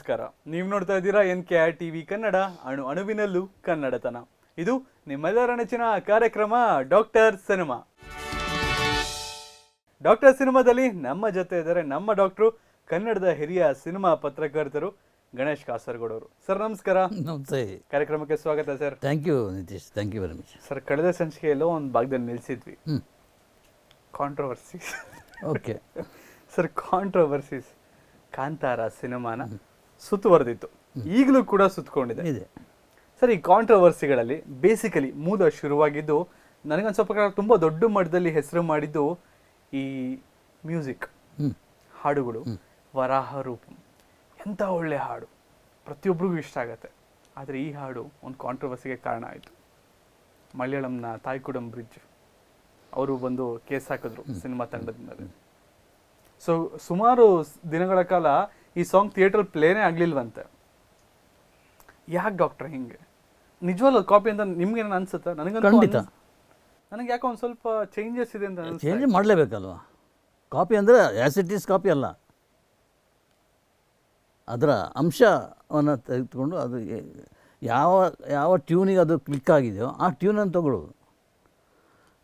ನಮಸ್ಕಾರ. ನೀವು ನೋಡ್ತಾ ಇದ್ದೀರಾ N K R TV Kannada ಅಣು ಅಣುವಿನಲ್ಲೂ ಕನ್ನಡತನ. ಇದು ನಿಮ್ಮೆಲ್ಲರ ನೆಚ್ಚಿನ ಕಾರ್ಯಕ್ರಮ ಡಾಕ್ಟರ್ ಸಿನಿಮಾ. ಡಾಕ್ಟರ್ ಸಿನಿಮಾದಲ್ಲಿ ನಮ್ಮ ಜೊತೆ ಇದ್ದಾರೆ ನಮ್ಮ ಡಾಕ್ಟ್ರು ಕನ್ನಡದ ಹಿರಿಯ ಸಿನಿಮಾ ಪತ್ರಕರ್ತರು ಗಣೇಶ್ ಕಾಸರಗೋಡ್ ಅವರು ಸರ್ ನಮಸ್ಕಾರ. ನಮಸ್ತೆ. ಕಾರ್ಯಕ್ರಮಕ್ಕೆ ಸ್ವಾಗತ sir. Thank you Nitish thank you very much sir ಕಳೆದ ಸಂಚಿಕೆಯಲ್ಲೋ ಒಂದು ಭಾಗದಲ್ಲಿ ನಿಲ್ಲಿಸಿದ್ವಿ controversies okay sir controversies Kantara ಸಿನಿಮಾನ. ಸುತ್ತುವರೆದಿತ್ತು ಈಗಲೂ ಕೂಡ ಸುತ್ತಕೊಂಡಿದೆ. ಇದೆ. ಸರ್ ಈ ಕಾಂಟ್ರವರ್ಸಿಗಳಲ್ಲಿ ಬೇಸಿಕಲಿ ಮೂಲ ಶುರುವಾಗಿದ್ದು ನನಗೊಂದು ಸ್ವಲ್ಪ ತುಂಬಾ ತುಂಬ ದೊಡ್ಡ ಮಟ್ಟದಲ್ಲಿ ಹೆಸರು ಮಾಡಿದ್ದು ಈ ಮ್ಯೂಸಿಕ್ ಹಾಡುಗಳು. ವರಾಹ ರೂಪ. ಎಂಥ ಒಳ್ಳೆ ಹಾಡು. ಪ್ರತಿಯೊಬ್ಬರಿಗೂ ಇಷ್ಟ ಆಗತ್ತೆ. ಆದರೆ ಈ ಹಾಡು ಒಂದು ಕಾಂಟ್ರವರ್ಸಿಗೆ ಕಾರಣ ಆಯಿತು. ಮಲಯಾಳಂನ ತಾಯ್ಕುಡಂ ಬ್ರಿಡ್ಜ್ ಅವರು ಬಂದು ಕೇಸ್ ಹಾಕಿದ್ರು ಸಿನಿಮಾ ತಂಡದಿಂದ ಸೊ ಸುಮಾರು ದಿನಗಳ ಕಾಲ ಈ ಸಾಂಗ್ ಥಿಯೇಟ್ರಲ್ಲಿ ಪ್ಲೇನೇ ಆಗಲಿಲ್ವಂತೆ. ಯಾಕೆ ಡಾಕ್ಟರ್ ಹಿಂಗೆ? ನಿಜವಲ್ಲ ಕಾಪಿ ಅಂತ ನಿಮ್ಗೆ ಅನ್ಸುತ್ತಾ? ನನಗೆ ಖಂಡಿತ. ನನಗೆ ಯಾಕೋ ಒಂದು ಸ್ವಲ್ಪ ಚೇಂಜಸ್ ಇದೆ ಅಂತ ಚೇಂಜ್ ಮಾಡಲೇಬೇಕಲ್ವಾ ಮಾಡಲೇಬೇಕಲ್ವ? ಕಾಪಿ ಅಂದರೆ ಆ್ಯಸ್ ಇಟ್ ಈಸ್ ಕಾಪಿ ಅಲ್ಲ. ಅದರ ಅಂಶವನ್ನು ತೆಗೆದುಕೊಂಡು ಅದು ಯಾವ ಯಾವ ಟ್ಯೂನಿಗೆ ಅದು ಕ್ಲಿಕ್ ಆಗಿದೆಯೋ ಆ ಟ್ಯೂನನ್ನು ತಗೊಳ್ಳೋದು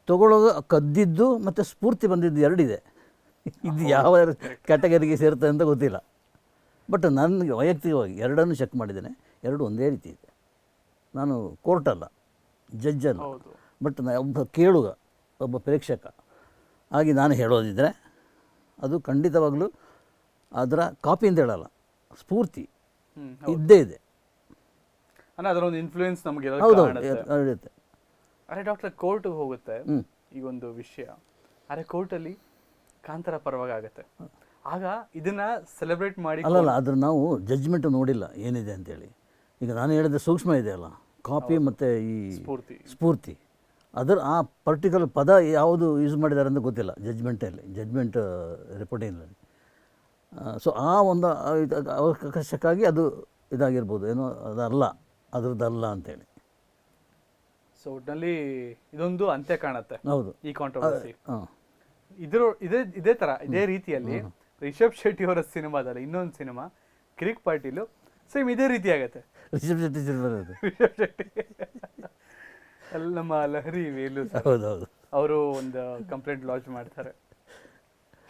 ತಗೊಳ್ಳೋದು ಕದ್ದಿದ್ದು ಮತ್ತು ಸ್ಫೂರ್ತಿ ಬಂದಿದ್ದು ಎರಡಿದೆ. ಇದು ಯಾವ ಕ್ಯಾಟಗರಿಗೆ ಸೇರುತ್ತೆ ಅಂತ ಗೊತ್ತಿಲ್ಲ. ಬಟ್ ನನಗೆ ವೈಯಕ್ತಿಕವಾಗಿ ಎರಡನ್ನು ಚೆಕ್ ಮಾಡಿದ್ದೇನೆ. ಎರಡು ಒಂದೇ ರೀತಿ ಇದೆ. ನಾನು ಕೋರ್ಟ್ ಅಲ್ಲ ಹೌದು. ಬಟ್ ನಾ ಒಬ್ಬ ಕೇಳುಗ ಒಬ್ಬ ಪ್ರೇಕ್ಷಕ. ಆಗಿ ನಾನು ಹೇಳೋದಿದ್ದರೆ ಅದು ಖಂಡಿತವಾಗಲೂ ಅದರ ಕಾಪಿ ಅಂತ ಹೇಳಲ್ಲ ಸ್ಫೂರ್ತಿ ಹ್ಮ್ ಇದ್ದೇ ಇದೆ. ಅಂದ್ರೆ ಅದರ ಒಂದು ಇನ್ಫ್ಲೂಯೆನ್ಸ್ ನಮಗೆ ಹೌದು ಕಾಣುತ್ತೆ. ಇರುತ್ತೆ ಅರೆ ಡಾಕ್ಟರ್ ಕೋರ್ಟ್ ಹೋಗುತ್ತೆ ಈ ಒಂದು ವಿಷಯ. ಅರೆ ಕೋರ್ಟಲ್ಲಿ ಕಾಂತರ ಪರವಾಗಿ ಆಗತ್ತೆ. ಆಗ ಇದನ್ನ ಸೆಲೆಬ್ರೇಟ್ ಮಾಡಿ ಅಲ್ಲಲ್ಲ ಅದ್ರ ನಾವು ಜಜ್ಮೆಂಟ್ ನೋಡಿಲ್ಲ ಏನಿದೆ ಅಂತೇಳಿ. ಈಗ ನಾನು ಹೇಳಿದ ಸೂಕ್ಷ್ಮ ಇದೆ ಅಲ್ಲ ಕಾಪಿ ಮತ್ತೆ ಈ ಸ್ಫೂರ್ತಿ. ಸ್ಫೂರ್ತಿ. ಅದರ ಆ ಪರ್ಟಿಕ್ಯುಲರ್ ಪದ ಯಾವುದು ಯೂಸ್ ಮಾಡಿದ್ದಾರೆ ಅಂತ ಗೊತ್ತಿಲ್ಲ ಜಜ್ಮೆಂಟಲ್ಲಿ ಜಡ್ಜ್ಮೆಂಟ್ ರಿಪೋರ್ಟಿಂಗ್ನಲ್ಲಿ ಸೊ ಆ ಒಂದು ಅವಕಾಶಕ್ಕಾಗಿ ಅದು ಇದಾಗಿರ್ಬೋದು. ಏನೋ ಅದಲ್ಲ ಅದ್ರದ್ದಲ್ಲ ಅಂತೇಳಿ. ಸೊ ಒಟ್ನಲ್ಲಿ ಇದೊಂದು ಅಂತ್ಯ ಕಾಣುತ್ತೆ ಹೌದು. ಈ ಕಾಂಟ್ರವರ್ಸಿ ಇದ್ರ ಇದೇ ಇದೇ ತರ ಇದೇ ರೀತಿಯಲ್ಲಿ ರಿಷಬ್ ಶೆಟ್ಟಿ ಅವರ ಸಿನಿಮಾದಲ್ಲಿ ಇನ್ನೊಂದು ಸಿನಿಮಾ ಕ್ರಿಕ್ ಪಾಟೀಲು ಸೇಮ್ ಇದೇ ರೀತಿ ಆಗುತ್ತೆ. ರಿಷಬ್ ಶೆಟ್ಟಿ ಸಿನಿಮಾ ರಿಷಬ್ ಶೆಟ್ಟಿ. ಅಲ್ಲಿ ನಮ್ಮ ಲಹರಿ ವೇಲು ಸರ್. ಹೌದು ಹೌದು ಅವರು ಒಂದು ಕಂಪ್ಲೇಂಟ್ ಲಾಂಚ್ ಮಾಡ್ತಾರೆ.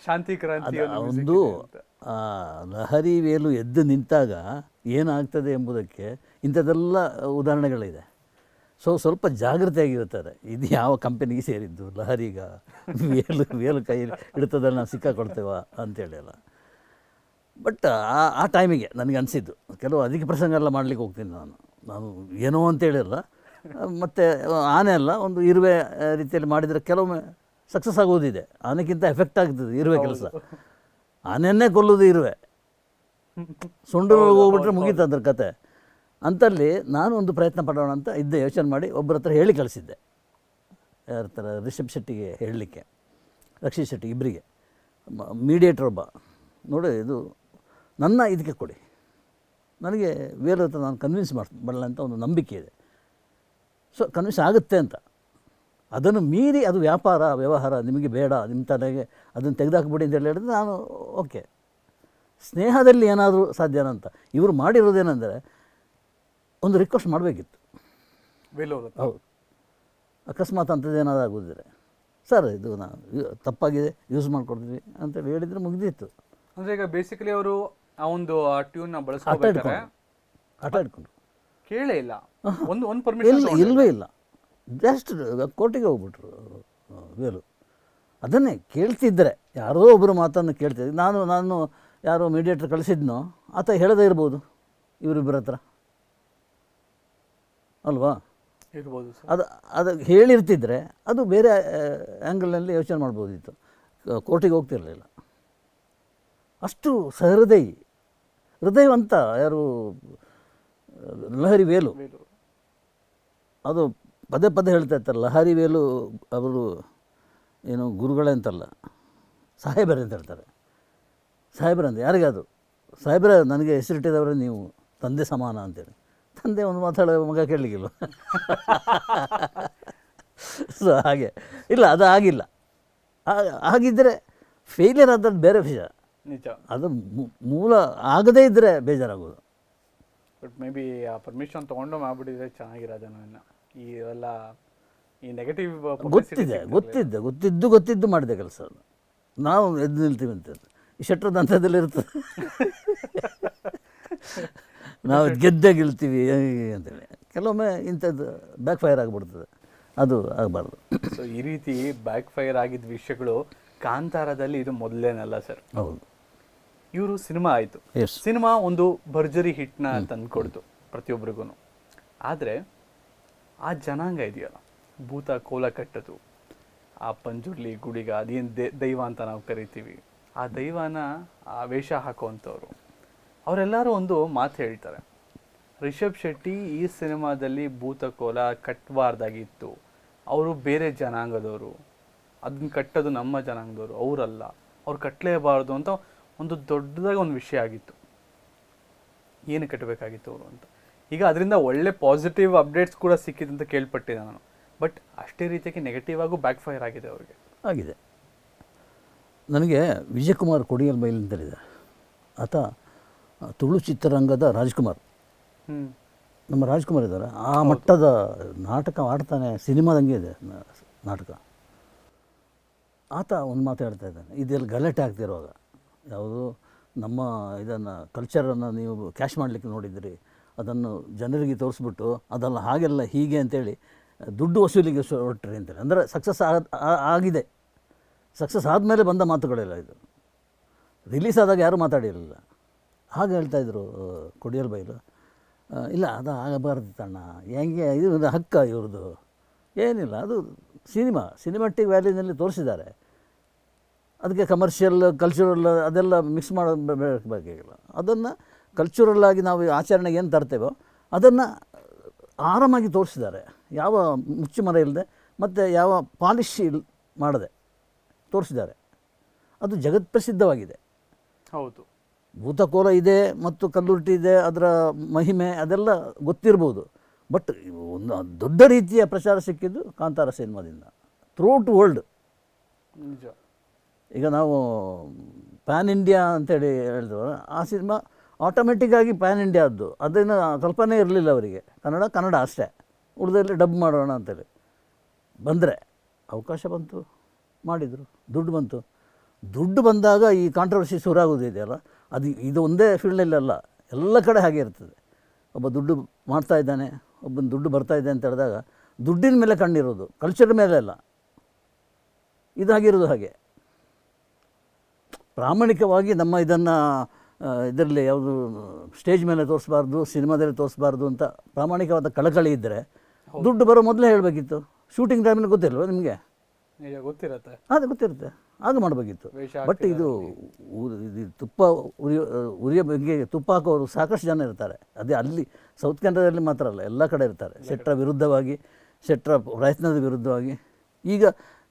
ಶಾಂತಿ ಕ್ರಾಂತಿ ಒಂದು ಲಹರಿ ವೇಲು ಎದ್ದು ನಿಂತಾಗ ಏನಾಗ್ತದೆ ಎಂಬುದಕ್ಕೆ ಇಂಥದ್ದೆಲ್ಲ ಉದಾಹರಣೆಗಳಿದೆ. ಸೊ ಸ್ವಲ್ಪ ಜಾಗ್ರತೆಯಾಗಿರ್ತಾರೆ ಇದು ಯಾವ ಕಂಪನಿಗೆ ಸೇರಿದ್ದು? ಲಹರಿಗ ವೇಲು ವೇಲು ಕೈ ಹಿಡಿತದಲ್ಲಿ ನಾವು ಸಿಕ್ಕಾಕೊಡ್ತೇವ ಅಂತೇಳಿ ಅಲ್ಲ ಬಟ್ ಆ ಆ ಟೈಮಿಗೆ ನನಗೆ ಅನಿಸಿದ್ದು. ಕೆಲವು ಅಧಿಕ ಪ್ರಸಂಗ ಎಲ್ಲ ಮಾಡಲಿಕ್ಕೆ ಹೋಗ್ತೀನಿ ನಾನು. ನಾನು ಏನೋ ಅಂತೇಳಿಲ್ಲ ಮತ್ತು ಆನೆ ಅಲ್ಲ ಒಂದು ಇರುವೆ ರೀತಿಯಲ್ಲಿ ಮಾಡಿದರೆ ಕೆಲವೊಮ್ಮೆ ಸಕ್ಸಸ್ ಆಗೋದಿದೆ. ಆನೆಗಿಂತ ಎಫೆಕ್ಟ್ ಆಗ್ತದೆ ಇರುವೆ ಕೆಲಸ. ಆನೆಯನ್ನೇ ಕೊಲ್ಲೋದು ಇರುವೆ. ಸುಂಡು ಹೋಗ್ಬಿಟ್ರೆ ಮುಗೀತು ಅದ್ರ ಕತೆ. ಅಂತಲ್ಲಿ ನಾನು ಒಂದು ಪ್ರಯತ್ನ ಪಡೋಣ ಅಂತ ಇದ್ದೆ ಯೋಚನೆ ಮಾಡಿ ಒಬ್ಬರ ಹತ್ರ ಹೇಳಿ ಕಳಿಸಿದ್ದೆ. ಯಾರ ಹತ್ರ? ರಿಷಬ್ ಶೆಟ್ಟಿಗೆ ಹೇಳಲಿಕ್ಕೆ. ರಕ್ಷಿತ್ ಶೆಟ್ಟಿ ಇಬ್ಬರಿಗೆ ಮೀಡಿಯೇಟರ್ ಒಬ್ಬ. ನೋಡಿ, ಇದು ನನ್ನ ಇದಕ್ಕೆ ಕೊಡಿ. ನನಗೆ ವೇಲು ಹತ್ರ ನಾನು ಕನ್ವಿನ್ಸ್ ಮಾಡ್ ಮಾಡಲ್ಲ ಅಂತ ಒಂದು ನಂಬಿಕೆ ಇದೆ. ಸೊ ಕನ್ವಿನ್ಸ್ ಆಗುತ್ತೆ ಅಂತ. ಅದನ್ನು ಮೀರಿ ಅದು ವ್ಯಾಪಾರ, ವ್ಯವಹಾರ ನಿಮಗೆ ಬೇಡ. ನಿಮ್ಮ ತಲೆಗೆ ಅದನ್ನು ತೆಗೆದಾಕ್ಬಿಡಿ ಅಂತ ಹೇಳಿ ಹೇಳಿದ್ರೆ ನಾನು, ಓಕೆ. ಸ್ನೇಹದಲ್ಲಿ ಏನಾದರೂ ಸಾಧ್ಯನಾ ಅಂತ. ಇವರು ಮಾಡಿರೋದೇನೆಂದರೆ ಒಂದು ರಿಕ್ವೆಸ್ಟ್ ಮಾಡಬೇಕಿತ್ತು. ಹೌದು. ಅಕಸ್ಮಾತ್ ಅಂಥದ್ದು ಏನಾದರೂ ಆಗೋದಿದ್ರೆ ಸರ್ ಇದು ನಾನು ತಪ್ಪಾಗಿದೆ ಯೂಸ್ ಮಾಡ್ಕೊಡ್ತೀವಿ ಅಂತೇಳಿ ಹೇಳಿದರೆ ಮುಗಿದಿತ್ತು. ಅಂದರೆ ಈಗ ಬೇಸಿಕಲಿ ಅವರು ಆ ಒಂದು ಟ್ಯೂನ್ ಬಳಸ್ಕೊಂಡು ಆಟ ಆಟ ಕೇಳೇ ಇಲ್ಲ. ಒಂದು ಒಂದು ಇಲ್ಲ ಪರ್ಮಿಷನ್ ಇಲ್ಲವೇ ಇಲ್ಲ. ಜಸ್ಟ್ ಕೋರ್ಟಿಗೆ ಹೋಗ್ಬಿಟ್ರು ವೇಲು ಅದನ್ನೇ ಕೇಳ್ತಿದ್ದರೆ ಯಾರೋ ಒಬ್ಬರು ಮಾತನ್ನು ಕೇಳ್ತಿದ್ದೆ ನಾನು ನಾನು ಯಾರೋ ಮೀಡಿಯೇಟ್ರ್ ಕಳಿಸಿದ್ನೋ ಆತ ಹೇಳದೇ ಇರ್ಬೋದು ಇವರಿಬ್ಬರ ಹತ್ರ. ಅಲ್ವಾ? ಇರ್ಬೋದು ಅದು ಅದು ಹೇಳಿರ್ತಿದ್ರೆ ಅದು ಬೇರೆ ಆ್ಯಂಗಲ್ನಲ್ಲಿ ಯೋಚನೆ ಮಾಡ್ಬೋದಿತ್ತು. ಕೋರ್ಟಿಗೆ ಹೋಗ್ತಿರಲಿಲ್ಲ. ಅಷ್ಟು ಸಹೃದಯಿ ಹೃದಯವಂತ ಯಾರು ಲಹರಿ ವೇಲು. ವೇಲು. ಅದು ಪದೇ ಪದೇ ಹೇಳ್ತಾ ಇರ್ತಾರೆ ಲಹರಿ ವೇಲು ಅವರು ಏನು ಗುರುಗಳೇ ಅಂತಲ್ಲ ಸಾಹೇಬರೇ ಅಂತ ಹೇಳ್ತಾರೆ. ಸಾಹೇಬರೇ ಅಂತ ಯಾರಿಗಾದ್ರು? ಸಾಹೇಬ್ರ ನನಗೆ ಹೆಸರಿಟ್ಟಿದವರೇ ನೀವು ತಂದೆ ಸಮಾನ ಅಂತೇಳಿ. ತಂದೆ ಒಂದು ಮಾತಾಡೋ ಮಗ ಕೇಳಲಿಕ್ಕಿಲ್ಲ ಸೊ ಹಾಗೆ. ಇಲ್ಲ ಅದು ಆಗಿಲ್ಲ. ಹಾಗಿದ್ದರೆ ಫೇಲಿಯರ್ ಆದದ್ದು ಬೇರೆ ವಿಷಯ. ನಿಜ. ಅದು ಮೂಲ ಆಗದೇ ಇದ್ದರೆ ಬೇಜಾರಾಗೋದು. ಬಟ್ ಮೇ ಬಿ ಆ ಪರ್ಮಿಷನ್ ತೊಗೊಂಡು ಮಾಡ್ಬಿಟ್ಟಿದ್ರೆ ಚೆನ್ನಾಗಿರೋದೇನೋ ಇನ್ನು. ಈ ಎಲ್ಲ ಈ ನೆಗೆಟಿವ್ ಗೊತ್ತಿದೆ ಗೊತ್ತಿದ್ದೆ ಗೊತ್ತಿದ್ದು ಗೊತ್ತಿದ್ದು ಮಾಡಿದೆ ಕೆಲಸ ಅದು. ನಾವು ಎದ್ದು ನಿಲ್ತೀವಿ ಅಂತ ಈ ಶೆಟ್ರದ ಹಂತದಲ್ಲಿ ಇರ್ತದೆ. ನಾವು ಗೆದ್ದೇ ಗೆಲ್ತೀವಿ ಅಂತೇಳಿ. ಕೆಲವೊಮ್ಮೆ ಇಂಥದ್ದು ಬ್ಯಾಕ್ ಫೈರ್ ಆಗಿಬಿಡ್ತದೆ. ಅದು ಆಗಬಾರ್ದು. ಸೊ ಈ ರೀತಿ ಬ್ಯಾಕ್ ಫೈರ್ ಆಗಿದ್ದ ವಿಷಯಗಳು ಕಾಂತಾರದಲ್ಲಿ ಇದು ಮೊದಲೇನಲ್ಲ ಸರ್ ಹೌದು. ಇವರು ಸಿನಿಮಾ ಆಯಿತು. ಸಿನಿಮಾ ಒಂದು ಭರ್ಜರಿ ಹಿಟ್ನ ತಂದುಕೊಡ್ತು ಪ್ರತಿಯೊಬ್ಬರಿಗೂ ಆದರೆ ಆ ಜನಾಂಗ ಇದೆಯಲ್ಲ. ಭೂತ ಕೋಲ ಕಟ್ಟದು. ಆ ಪಂಜುರ್ಲಿ ಗುಡಿಗ ಅದೇನು ದೈವ ಅಂತ ನಾವು ಕರಿತೀವಿ. ಆ ದೈವನ ಆ ವೇಷ ಹಾಕುವಂಥವ್ರು. ಅವರೆಲ್ಲರೂ ಒಂದು ಮಾತು ಹೇಳ್ತಾರೆ. ರಿಷಬ್ ಶೆಟ್ಟಿ ಈ ಸಿನಿಮಾದಲ್ಲಿ ಭೂತಕೋಲ ಕಟ್ಟಬಾರ್ದಾಗಿತ್ತು ಅವರು ಬೇರೆ ಜನಾಂಗದವರು. ಅದನ್ನ ಕಟ್ಟೋದು ನಮ್ಮ ಜನಾಂಗದವರು, ಅವರಲ್ಲ. ಅವ್ರು ಕಟ್ಟಲೇಬಾರ್ದು ಅಂತ ಒಂದು ದೊಡ್ಡದಾಗಿ ಒಂದು ವಿಷಯ ಆಗಿತ್ತು. ಏನು ಕಟ್ಟಬೇಕಾಗಿತ್ತು ಅವರು ಅಂತ. ಈಗ ಅದರಿಂದ ಒಳ್ಳೆ ಪಾಸಿಟಿವ್ ಅಪ್ಡೇಟ್ಸ್ ಕೂಡ ಸಿಕ್ಕಿದೆ ಅಂತ ಕೇಳ್ಪಟ್ಟಿದೆ ನಾನು. ಬಟ್ ಅಷ್ಟೇ ರೀತಿಯಾಗಿ ನೆಗೆಟಿವ್ ಆಗು ಬ್ಯಾಕ್ ಫೈರ್ ಆಗಿದೆ ಅವರಿಗೆ. ಆಗಿದೆ. ನನಗೆ ವಿಜಯಕುಮಾರ್ ಕೊಡಿಯಲ್ ಬೈಲ್ ಅಂತೇಳಿದೆ ಆತ ತುಳು ಚಿತ್ರರಂಗದ ರಾಜ್ಕುಮಾರ್. ನಮ್ಮ ರಾಜ್ಕುಮಾರ್ ಇದ್ದಾರೆ. ಆ ಮಟ್ಟದ ನಾಟಕ ಆಡ್ತಾನೆ ಸಿನಿಮಾದಂಗೆ ಇದೆ ನಾಟಕ. ಆತ ಒಂದು ಮಾತಾಡ್ತಾ ಇದ್ದಾನೆ ಇದೆಲ್ಲ ಗಲಾಟೆ ಆಗ್ತಿರುವಾಗ. ಯಾವುದು ನಮ್ಮ ಇದನ್ನು ಕಲ್ಚರನ್ನು ನೀವು ಕ್ಯಾಶ್ ಮಾಡಲಿಕ್ಕೆ ನೋಡಿದ್ರಿ. ಅದನ್ನು ಜನರಿಗೆ ತೋರಿಸ್ಬಿಟ್ಟು ಅದೆಲ್ಲ ಹಾಗೆಲ್ಲ ಹೀಗೆ ಅಂತೇಳಿ ದುಡ್ಡು ವಸೂಲಿಗೆ ಹೊರಟ್ರಿ ಅಂತಾರೆ. ಅಂದರೆ ಸಕ್ಸಸ್ ಆಗಿದೆ. ಸಕ್ಸಸ್ ಆದಮೇಲೆ ಬಂದ ಮಾತುಗಳೆಲ್ಲ ಇದು. ರಿಲೀಸ್ ಆದಾಗ ಯಾರೂ ಮಾತಾಡಿರಲಿಲ್ಲ. ಹಾಗೆ ಹೇಳ್ತಾಯಿದ್ರು ಕೊಡಿಯಲ್ ಬೈಲು. ಇಲ್ಲ, ಅದು ಆಗಬಾರ್ದು ಅಣ್ಣ. ಹೆಂಗೆ, ಇದು ಒಂದು ಹಕ್ಕ ಇವ್ರದ್ದು. ಏನಿಲ್ಲ, ಅದು ಸಿನಿಮಾ ಸಿನಿಮಾಟಿಕ್ ವ್ಯಾಲ್ಯೂನಲ್ಲಿ ತೋರಿಸಿದ್ದಾರೆ. ಅದಕ್ಕೆ ಕಮರ್ಷಿಯಲ್ ಕಲ್ಚರಲ್ ಅದೆಲ್ಲ ಮಿಕ್ಸ್ ಮಾಡೋ ಬೇಕಾಗಿಲ್ಲ ಅದನ್ನು ಕಲ್ಚರಲ್ಲಾಗಿ ನಾವು ಆಚರಣೆಗೆ ಏನು ತರ್ತೇವೋ, ಅದನ್ನು ಆರಾಮಾಗಿ ತೋರಿಸಿದ್ದಾರೆ. ಯಾವ ಮುಚ್ಚುಮರ ಇಲ್ಲದೆ ಮತ್ತು ಯಾವ ಪಾಲಿಶ್ ಇಲ್, ಮಾಡದೆ ತೋರಿಸಿದ್ದಾರೆ. ಅದು ಜಗತ್ಪ್ರಸಿದ್ಧವಾಗಿದೆ. ಹೌದು. ಭೂತಕೋಲ ಇದೆ ಮತ್ತು ಕಲ್ಲುರ್ಟಿ ಇದೆ ಅದರ ಮಹಿಮೆ ಅದೆಲ್ಲ ಗೊತ್ತಿರ್ಬೋದು. ಬಟ್ ಒಂದು ದೊಡ್ಡ ರೀತಿಯ ಪ್ರಚಾರ ಸಿಕ್ಕಿದ್ದು ಕಾಂತಾರ ಸಿನಿಮಾದಿಂದ. ಥ್ರೂಟ್ ವರ್ಲ್ಡ್ ನಿಜ. ಈಗ ನಾವು ಪ್ಯಾನ್ ಇಂಡಿಯಾ ಅಂತೇಳಿ ಹೇಳಿದ್ರು ಆ ಸಿನಿಮಾ ಆಟೋಮೆಟಿಕ್ಕಾಗಿ ಪ್ಯಾನ್ ಇಂಡಿಯಾದ್ದು ಅದನ್ನು ಕಲ್ಪನೆ ಇರಲಿಲ್ಲ ಅವರಿಗೆ. ಕನ್ನಡ ಕನ್ನಡ ಅಷ್ಟೇ. ಉಳಿದಲ್ಲಿ ಡಬ್ ಮಾಡೋಣ ಅಂತೇಳಿ. ಬಂದರೆ ಅವಕಾಶ ಬಂತು ಮಾಡಿದರು. ದುಡ್ಡು ಬಂತು. ದುಡ್ಡು ಬಂದಾಗ ಈ ಕಾಂಟ್ರವರ್ಸಿ ಶುರುವಾಗೋದಿದೆಯಲ್ಲ ಅದು ಇದು ಒಂದೇ ಫೀಲ್ಡಲ್ಲಲ್ಲ ಎಲ್ಲ ಕಡೆ ಹಾಗೆ ಇರ್ತದೆ. ಒಬ್ಬ ದುಡ್ಡು ಮಾಡ್ತಾ ಇದ್ದಾನೆ ಒಬ್ಬನ ದುಡ್ಡು ಬರ್ತಾ ಇದೆ ಅಂತ ಹೇಳಿದಾಗ ದುಡ್ಡಿನ ಮೇಲೆ ಕಣ್ಣಿರೋದು ಕಲ್ಚರ್ ಮೇಲೆ ಅಲ್ಲ. ಇದಾಗಿರೋದು ಹಾಗೆ ಪ್ರಾಮಾಣಿಕವಾಗಿ ನಮ್ಮ ಇದನ್ನು ಇದರಲ್ಲಿ ಯಾವುದು ಸ್ಟೇಜ್ ಮೇಲೆ ತೋರಿಸ್ಬಾರ್ದು ಸಿನಿಮಾದಲ್ಲಿ ತೋರಿಸ್ಬಾರ್ದು ಅಂತ ಪ್ರಾಮಾಣಿಕವಾದ ಕಳಕಳಿ ಇದ್ದರೆ ದುಡ್ಡು ಬರೋ ಮೊದಲೇ ಹೇಳಬೇಕಿತ್ತು. ಶೂಟಿಂಗ್ ಟೈಮಲ್ಲಿ ಗೊತ್ತಿಲ್ವ ನಿಮಗೆ? ನಿಜ ಗೊತ್ತಿರತ್ತೆ. ಅದು ಗೊತ್ತಿರುತ್ತೆ. ಆಗ ಮಾಡಬೇಕಿತ್ತು. ಬಟ್ ಇದು ತುಪ್ಪ ಉರಿಯೋ ಉರಿಯೋ ಬಗ್ಗೆ ತುಪ್ಪ ಹಾಕೋರು ಸಾಕಷ್ಟು ಜನ ಇರ್ತಾರೆ. ಅದೇ ಅಲ್ಲಿ ಸೌತ್ ಕನ್ನಡದಲ್ಲಿ ಮಾತ್ರ ಅಲ್ಲ ಎಲ್ಲ ಕಡೆ ಇರ್ತಾರೆ. ಶೆಟ್ರ ವಿರುದ್ಧವಾಗಿ ಶೆಟ್ರ ಪ್ರಯತ್ನದ ವಿರುದ್ಧವಾಗಿ. ಈಗ